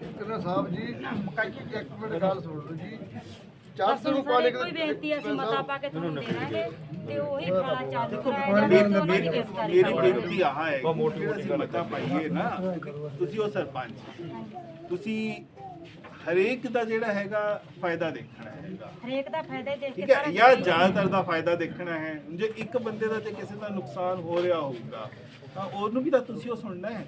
Speaker 7: ਕਿਰਨ ਸਾਹਿਬ ਜੀ ਇੱਕ ਮਿੰਟ ਗੱਲ ਸੁਣ ਲਓ ਜੀ। ਚਾਰ
Speaker 3: ਬਸ
Speaker 7: ਸੌ
Speaker 3: ਹੁਣ
Speaker 7: ਨੂੰ
Speaker 3: ਸਾਰੇ
Speaker 7: ਪਾਲੇ
Speaker 3: ਕੋਈ ਬੇਨਤੀ ਆ, ਅਸੀਂ ਮਤਾ ਪਾ ਕੇ ਤੁਹਾਨੂੰ ਦੇ ਦਾਂਗੇ ਤੇ ਉਹੀ ਖਾਲਾ ਚਾਲੂ ਕਰਾਇਆ ਜਾਵੇ ਤੇ ਉਹਨਾਂ ਦੀ ਗ੍ਰਿਫਤਾਰੀ
Speaker 1: ਮੇਰੀ
Speaker 3: ਕਰਵਾਈ
Speaker 1: ਬੇਨਤੀ ਆਹ ਹੈ ਕਿ ਜਿਹੜਾ ਅਸੀਂ ਮਤਾ ਪਾਈਏ ਨਾ ਤੁਸੀਂ ਉਹ ਸਰਪੰਚ ਤੁਸੀਂ ਹਰੇਕ ਦਾ ਜਿਹੜਾ ਹੈਗਾ ਫਾਇਦਾ ਦੇਖਣਾ ਹੈਗਾ।
Speaker 3: ਹਰੇਕ ਦਾ ਫਾਇਦਾ ਹੀ ਦੇਖ ਕੇ
Speaker 1: ਠੀਕ ਹੈ
Speaker 3: ਸਾਰਾ
Speaker 1: ਜਾਂ ਜ਼ਿਆਦਾਤਰ ਦਾ ਫਾਇਦਾ ਦੇਖਣਾ ਹੈ। ਜੇ ਇੱਕ ਬੰਦੇ ਦਾ ਤੇ ਕਿਸੇ ਦਾ ਨੁਕਸਾਨ ਹੋ ਰਿਹਾ ਹੋਊਗਾ ਤਾਂ ਉਹਨੂੰ ਵੀ ਤਾਂ ਤੁਸੀਂ ਉਹ ਸੁਣਨਾ ਹੈ।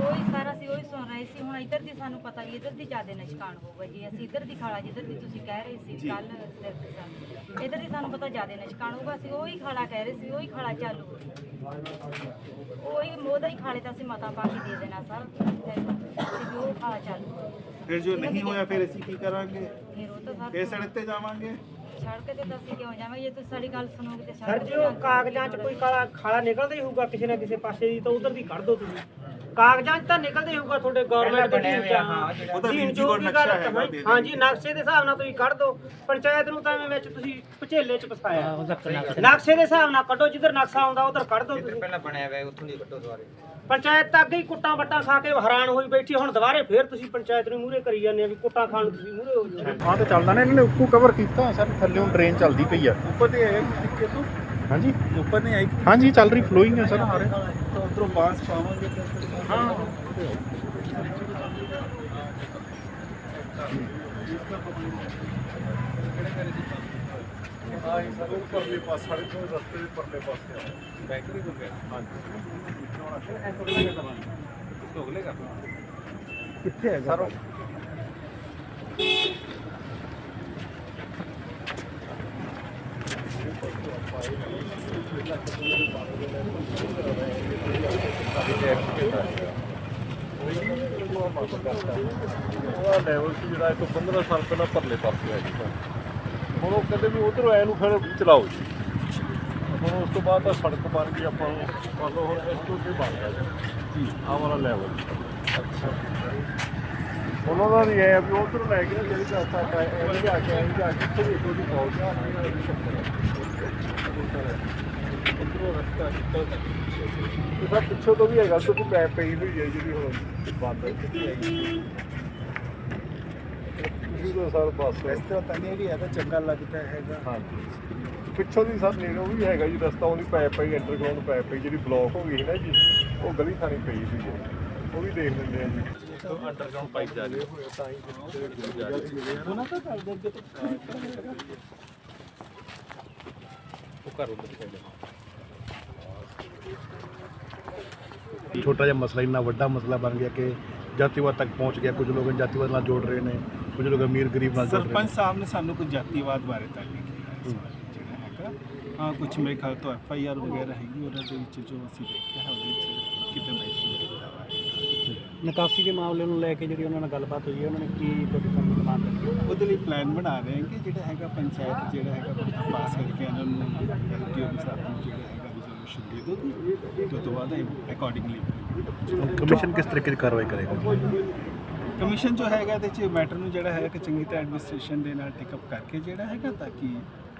Speaker 3: ਉਹੀ ਸਾਰਾ ਸੀ ਉਹੀ ਸੁਣ ਰਹੇ ਸੀ। ਹੁਣ ਇੱਧਰ ਦੀ ਸਾਨੂੰ ਪਤਾ ਵੀ ਇੱਧਰ ਦੀ ਜ਼ਿਆਦਾ ਨਿਸ਼ਕਾਨ ਹੋਊਗਾ ਜੀ। ਅਸੀਂ ਇੱਧਰ ਦੀ ਖਾਲਾ ਜਿੱਧਰ ਦੀ ਤੁਸੀਂ ਕਹਿ ਰਹੇ ਸੀ
Speaker 1: ਜੀ।
Speaker 3: ਕੱਲ ਇੱਧਰ ਦੀ ਸਾਨੂੰ। ਪਤਾ ਜ਼ਿਆਦਾ ਨਿਸ਼ਕਾਨ ਹੋਊਗਾ। ਅਸੀਂ ਉਹੀ ਖਾਲਾ ਕਹਿ ਰਹੇ ਸੀ ਉਹੀ ਖਾਲਾ ਚਾਲੂ ਹੋ ਉਹੀ ਮੋਦਾ ਹੀ ਖਾਲੇ ਤਾਂ ਅਸੀਂ ਮਤਾ ਪਾ ਕੇ ਦੇ ਦੇਣਾ ਸਰ। ਤੇ ਵੀ ਉਹ ਖਾਲਾ ਚਾਲੂ ਹੋ।
Speaker 1: ਫਿਰ ਜੋ ਨਹੀਂ ਹੋਇਆ ਫਿਰ ਅਸੀਂ ਕੀ ਕਰਾਂਗੇ?
Speaker 3: ਫਿਰ ਉਹ ਤਾਂ
Speaker 1: ਫਿਰ
Speaker 3: ਸਰ
Speaker 1: ਸੜਕ ਤੇ ਜਾਵਾਂਗੇ।
Speaker 3: ਸੜਕ ਤੇ ਤਾਂ ਅਸੀਂ ਕਿਉਂ ਜਾਵਾਂਗੇ? ਜੇ ਤੁਸੀਂ ਸਾਡੀ ਗੱਲ ਸੁਣੋਗੇ ਤੇ
Speaker 9: ਸਰ
Speaker 3: ਸੜਕ ਤੇ
Speaker 9: ਜੋ
Speaker 3: ਜਾਵਾਂਗੇ।
Speaker 9: ਕਾਗਜ਼ਾਂ 'ਚ ਕੋਈ ਕਾਲਾ ਖਾਲਾ ਨਿਕਲਦਾ ਹੀ ਹੋਊਗਾ ਕਿਸੇ ਨਾ ਕਿਸੇ ਪਾਸੇ ਦੀ ਤਾਂ ਉਧਰ ਦੀ ਕੱਢ ਦਿਓ ਤੁਸੀਂ। ਕਾਗਜ਼ਾਂ 'ਚ ਤਾਂ ਨਿਕਲਦਾ ਹੀ ਹੋਊਗਾ ਤੁਹਾਡੇ ਗਵਰਨਮੈਂਟ ਦੇ ਢੀਂਚ
Speaker 1: ਉਹਦਾ
Speaker 9: ਢੀਂਚ
Speaker 1: ਵੀਰ ਜੀ ਕੋਲ
Speaker 9: ਜੋ ਵੀ
Speaker 1: ਨਕਸ਼ਾ ਹੈਗਾ, ਦੇ
Speaker 9: ਹਾਂਜੀ ਨਕਸ਼ੇ ਦੇ ਹਿਸਾਬ ਨਾਲ ਤੁਸੀਂ ਕੱਢ ਦਿਓ। ਪੰਚਾਇਤ ਨੂੰ ਤਾਂ ਐਵੇਂ ਵਿੱਚ ਤੁਸੀਂ ਪਚੇਲੇ 'ਚ ਫਸਾਇਆ। ਨਕਸ਼ੇ ਦੇ ਹਿਸਾਬ ਨਾਲ ਕੱਢੋ ਜਿੱਧਰ ਨਕਸ਼ਾ ਆਉਂਦਾ ਉਧਰ ਕੱਢ ਦਿਓ ਤੁਸੀਂ।
Speaker 2: ਪਹਿਲਾਂ ਬਣਿਆ ਹੋਇਆ ਉੱਥੋਂ ਦੀ ਕੱਢੋ ਦੁਆਰੇ
Speaker 9: ਪੰਚਾਇਤ ਤਾਂ ਅੱਗੇ ਹੀ ਕੁੱਟਾਂ ਬੱਟਾਂ ਖਾ ਕੇ ਹੈਰਾਨ ਹੋਈ ਬੈਠੀ ਹੁਣ ਦੁਬਾਰੇ ਫੇਰ ਤੁਸੀਂ ਪੰਚਾਇਤ ਨੂੰ ਮੂਹਰੇ ਕਰੀ ਜਾਂਦੇ ਆ ਵੀ ਕੁੱਟਾਂ ਖਾਣ ਨੂੰ ਤੁਸੀਂ ਮੂਹਰੇ ਹੋ ਜਾਓ
Speaker 5: ਆਹ ਤਾਂ ਚੱਲਦਾ ਨਾ ਇਹਨਾਂ ਨੇ ਉੱਪਰ ਕਵਰ ਕੀਤਾ ਸਰ ਥੱਲੇੋਂ ਟ੍ਰੇਨ ਚੱਲਦੀ ਪਈ ਆ।
Speaker 1: ਉੱਪਰ ਤੇ ਆਏ ਟਿੱਕੇ ਤੋਂ?
Speaker 5: ਹਾਂਜੀ।
Speaker 1: ਉੱਪਰ ਨਹੀਂ ਆਈ?
Speaker 5: ਹਾਂਜੀ ਚੱਲ ਰਹੀ ਫਲੋਇੰਗ ਹੈ ਸਰ
Speaker 1: ਤਾਂ ਉਧਰੋਂ ਬਾਂਸ ਪਾਵਾਂਗੇ ਫਿਰ ਹਾਂ
Speaker 5: ਪਰਲੇ ਪਾਸ ਸੜਕ ਤੋਂ ਰਸਤੇ ਦੇ ਪਰਲੇ ਪਾਸੇ
Speaker 8: ਬੈਂਕ ਦੇ ਕੋਲ ਗਿਆ
Speaker 5: ਕਿੱਥੇ ਹੈ ਸਰ ਉਹਦਾ ਲੈਵਲ ਸੀ ਜਿਹੜਾ ਇਹ ਤੋਂ 15 ਸਾਲ ਪਹਿਲਾਂ ਪਰਲੇ ਪਾਸੇ ਹੈ ਜੀ। ਹੁਣ ਉਹ ਕਹਿੰਦੇ ਵੀ ਉਧਰੋਂ ਐ ਨੂੰ ਫਿਰ ਚਲਾਓ ਜੀ। ਹੁਣ ਉਸ ਤੋਂ ਬਾਅਦ ਤਾਂ ਸੜਕ ਬਣ ਗਈ ਆਪਾਂ ਨੂੰ ਮੰਨ ਲਓ ਹੁਣ ਇਸ ਤੋਂ ਕੀ ਬਣ ਗਿਆ ਜੀ। ਆਹ ਵਾਲਾ ਲੈਵਲ ਉਹਨਾਂ ਦਾ ਵੀ ਆ ਵੀ ਉਧਰੋਂ ਲੈ ਕੇ ਜਿਹੜੀ ਰਸਤਾ ਹੈ ਇਹ ਜਾ ਕੇ ਇਹ ਜਾ ਕੇ ਇੱਥੇ ਵੀ ਕੋਈ ਪਹੁੰਚ ਗਿਆ ਉਧਰੋਂ ਰਸਤਾ ਤੇ ਸਰ ਪਿੱਛੋਂ। ਤੋਂ ਵੀ ਹੈਗਾ ਤੋਂ ਕੋਈ ਪੈਪ ਪਈ ਹੋਈ ਹੈ ਜਿਹੜੀ ਹੁਣ ਬੰਦ ਹੈਗੀ ਜੀ ਸਰ ਬਸ
Speaker 1: ਇਸ ਤਰ੍ਹਾਂ ਤਾਂ ਨਹੀਂ ਵੀ ਹੈ ਤਾਂ ਚੰਗਾ ਲੱਗਦਾ ਹੈਗਾ।
Speaker 5: ਹਾਂਜੀ। ਪਿੱਛੋਂ ਦੀ ਸਰ ਨੇੜੇ ਉਹ ਵੀ ਹੈਗਾ ਜੀ ਰਸਤਾ ਉਹਦੀ ਪਾਈਪ ਪਈ ਅੰਡਰਗਰਾਉਂਡ ਪਾਈਪ ਪਈ ਜਿਹੜੀ ਬਲੌਕ ਹੋ ਗਈ ਸੀ ਨਾ ਜੀ ਉਹ ਗਲੀ ਥਾਣੀ ਪਈ ਸੀ ਜੀ। ਉਹ ਵੀ ਦੇਖ ਲੈਂਦੇ ਆ ਜੀ।
Speaker 8: ਅੰਡਰਗਰਾਉਂਡ ਪਾਈਪ ਜਾ ਰਹੀ ਹੈ।
Speaker 1: ਉਹਨਾਂ ਤਾਂ ਕਰ ਦੇ ਅੱਗੇ ਤੋਂ
Speaker 8: ਉਹ ਘਰ ਉੱਧਰ ਸਾਈਡ
Speaker 5: ਛੋਟਾ ਜਿਹਾ ਮਸਲਾ ਇੰਨਾ ਵੱਡਾ ਮਸਲਾ ਬਣ ਗਿਆ ਕਿ ਜਾਤੀਵਾਦ ਤੱਕ ਪਹੁੰਚ ਗਿਆ ਕੁਝ ਲੋਕ ਜਾਤੀਵਾਦ ਨਾਲ ਜੋੜ ਰਹੇ ਨੇ। ਕੁਝ ਲੋਕ ਅਮੀਰ ਗਰੀਬ ਨਾਲ
Speaker 1: ਸਰਪੰਚ ਸਾਹਿਬ ਨੇ ਸਾਨੂੰ ਕੁਝ ਜਾਤੀਵਾਦ ਬਾਰੇ ਤਾਂ ਨਹੀਂ ਕਿਹਾ ਇਸ ਬਾਰੇ ਜਿਹੜਾ ਹੈਗਾ। ਹਾਂ ਕੁਝ ਮੇਰੇ ਖਿਆਲ ਤੋਂ ਐਫ ਆਈ ਆਰ ਵਗੈਰਾ ਹੈਗੀ ਉਹਨਾਂ ਦੇ ਵਿੱਚ ਜੋ ਅਸੀਂ ਦੇਖਿਆ ਹੈ ਉਹਦੇ ਵਿੱਚ ਕਿਤੇ ਮੈਂਸ਼ਨ ਕੀਤਾ ਹੋਇਆ ਹੈ
Speaker 9: ਨਿਕਾਸੀ ਦੇ ਮਾਮਲੇ ਨੂੰ ਲੈ ਕੇ ਜਿਹੜੀ ਉਹਨਾਂ ਨਾਲ ਗੱਲਬਾਤ ਹੋਈ ਹੈ ਉਹਨਾਂ ਨੇ ਕੀ ਤੁਹਾਡੇ ਸਾਹਮਣੇ ਡਿਮਾਂਡ ਰੱਖੀ
Speaker 1: ਉਹਦੇ ਲਈ ਪਲਾਨ ਬਣਾ ਰਹੇ ਹਾਂ ਕਿ ਜਿਹੜਾ ਹੈਗਾ ਪੰਚਾਇਤ ਜਿਹੜਾ ਹੈਗਾ ਪਾਸ ਕਰਕੇ ਇਹਨਾਂ ਨੂੰ ਐਲਟੀਓ ਦੇ ਸਾਥ ਨੂੰ ਜਿਹੜਾ ਹੈਗਾ ਰਿਜ਼ੋਲੂਸ਼ਨ ਦੇ ਦੋ ਤੇ ਤੋਂ ਬਾਅਦ ਅਕੋਰਡਿੰਗਲੀ
Speaker 5: ਕਮਿਸ਼ਨ ਕਿਸ ਤਰੀਕੇ ਦੀ ਕਾਰਵਾਈ ਕਰੇਗਾ?
Speaker 1: ਕਮਿਸ਼ਨ ਜੋ ਹੈਗਾ ਇਹਦੇ ਚ ਮੈਟਰ ਨੂੰ ਜਿਹੜਾ ਹੈ ਕਿ ਚੰਗੀ ਤਰ੍ਹਾਂ ਐਡਮਿਨਿਸਟ੍ਰੇਸ਼ਨ ਦੇ ਨਾਲ ਟੇਕ ਅਪ ਕਰਕੇ ਜਿਹੜਾ ਹੈਗਾ ਤਾਂ ਕਿ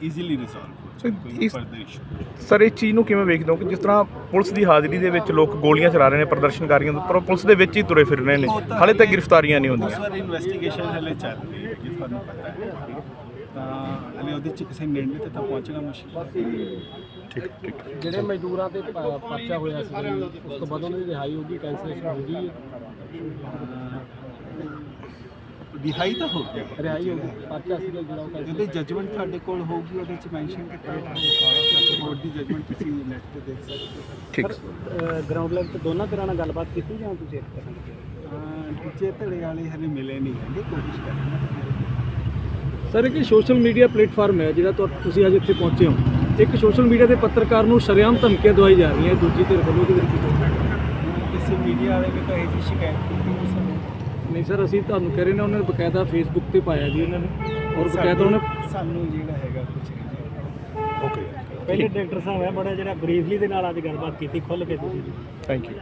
Speaker 1: ਈਜ਼ੀਲੀ ਰਿਜ਼ੋਲਵ ਹੋ ਜਾਵੇ ਕੋਈ ਫਰਦਰ ਇਸ਼ੂ
Speaker 10: ਸਰ ਇਸ ਚੀਜ਼ ਨੂੰ ਕਿਵੇਂ ਵੇਖਦੇ ਹੋ ਕਿ ਜਿਸ ਤਰ੍ਹਾਂ ਪੁਲਿਸ ਦੀ ਹਾਜ਼ਰੀ ਦੇ ਵਿੱਚ ਲੋਕ ਗੋਲੀਆਂ ਚਲਾ ਰਹੇ ਨੇ ਪ੍ਰਦਰਸ਼ਨਕਾਰੀਆਂ ਦੇ ਉੱਪਰ ਪੁਲਿਸ ਦੇ ਵਿੱਚ ਹੀ ਤੁਰੇ ਫਿਰ ਰਹੇ ਨੇ? ਹਾਲੇ ਤੱਕ ਗ੍ਰਿਫਤਾਰੀਆਂ ਨਹੀਂ
Speaker 1: ਉਸ
Speaker 10: ਹੁੰਦੀਆਂ
Speaker 1: ਵਾਰ ਇਨਵੈਸਟੀਗੇਸ਼ਨ ਹਲੇ ਚੱਲ ਰਹੀ ਹੈ ਜੀ ਤੁਹਾਨੂੰ ਪਤਾ ਹੈ। ਤਾਂ ਹਲੇ ਉਹਦੇ ਚ ਕਿਸੇ ਨਿਰਣੇ ਤੇ ਤਾਂ ਪਹੁੰਚਣਾ ਮੁਸ਼ਕਿਲ ਹੈ।
Speaker 9: ਜਿਹੜੇ ਮਜ਼ਦੂਰਾਂ ਤੇ ਪਰਚਾ ਹੋਇਆ ਸੀ ਉਸ ਤੋਂ ਬਾਅਦ ਉਹਨਾਂ ਦੀ ਰਿਹਾਈ ਹੋਗੀ ਕੈਂਸਲੇਸ਼ਨ ਹੋ ਗਈ
Speaker 1: ਰਿਹਾਈ ਤਾਂ ਹੋ ਗਿਆ
Speaker 7: ਰਿਹਾਈ ਹੋ ਗਈ ਪਰਚਾ ਸੀਗਾ ਜਿਹੜਾ ਉਹ ਕਹਿੰਦੇ
Speaker 1: ਜਦੋਂ ਜਜਮੈਂਟ ਤੁਹਾਡੇ ਕੋਲ ਹੋਊਗੀ ਉਹਦੇ ਚ ਮੈਂਸ਼ਨ ਕੀਤਾ ਹੋਊਗਾ ਸਾਰਾ ਕੋਰਟ ਦੀ ਜਜਮੈਂਟ ਤੁਸੀਂ ਨੈਟ ਤੇ ਦੇਖ ਸਕਦੇ
Speaker 10: ਠੀਕ।
Speaker 9: ਗਰਾਊਂਡ ਲੈਵਲ ਤੇ ਦੋਨਾਂ ਤਰ੍ਹਾਂ ਨਾਲ ਗੱਲਬਾਤ ਕੀਤੀ ਜਾਂ ਤੁਸੀਂ ਇੱਕ ਤਰ੍ਹਾਂ
Speaker 1: ਹੋ ਦੂਜੇ ਧੜੇ ਵਾਲੇ ਹਲੇ ਮਿਲੇ ਨਹੀਂ ਹੈਗੇ ਕੋਸ਼ਿਸ਼ ਕਰਾਂਗੇ।
Speaker 11: ਸਰ ਇੱਕ ਸੋਸ਼ਲ ਮੀਡੀਆ ਪਲੇਟਫਾਰਮ ਹੈ ਜਿਹੜਾ ਤੁਹਾ- ਤੁਸੀਂ ਅੱਜ ਇੱਥੇ ਪਹੁੰਚੇ ਹੋ। ਇੱਕ ਸੋਸ਼ਲ ਮੀਡੀਆ ਤੇ ਪੱਤਰਕਾਰ ਨੂੰ ਸ਼ਰੇਆਮ ਧਮਕੀਆਂ ਦਵਾਈ ਜਾ ਰਹੀਆਂ ਦੂਜੀ ਧਿਰ ਵੱਲੋਂ ਉਹਦੇ ਵਿੱਚ?
Speaker 1: ਕਿਸੇ ਮੀਡੀਆ ਵਾਲੇ ਨੇ ਤਾਂ ਇਹ ਜੀ ਸ਼ਿਕਾਇਤ ਕੀਤੀ ਨਹੀਂ ਸਾਨੂੰ
Speaker 11: ਨਹੀਂ ਸਰ ਅਸੀਂ ਤੁਹਾਨੂੰ ਕਹਿ ਰਹੇ ਨੇ ਉਹਨਾਂ ਨੇ ਬਕਾਇਦਾ ਫੇਸਬੁੱਕ ਤੇ ਪਾਇਆ ਜੀ ਉਹਨਾਂ ਨੇ। ਔਰ ਬਕਾਇਦਾ ਉਹਨੇ
Speaker 1: ਸਾਨੂੰ ਜਿਹੜਾ ਹੈਗਾ ਕੁਝ ਨਹੀਂ
Speaker 10: ਓਕੇ
Speaker 9: ਪਹਿਲੇ ਡਾਇਰੈਕਟਰ ਸਾਹਿਬ ਹੈ ਬੜਾ ਜਿਹੜਾ ਬਰੀਫਲੀ ਦੇ ਨਾਲ ਅੱਜ ਗੱਲਬਾਤ ਕੀਤੀ ਖੁੱਲ ਕੇ ਤੁਸੀਂ।
Speaker 10: Thank you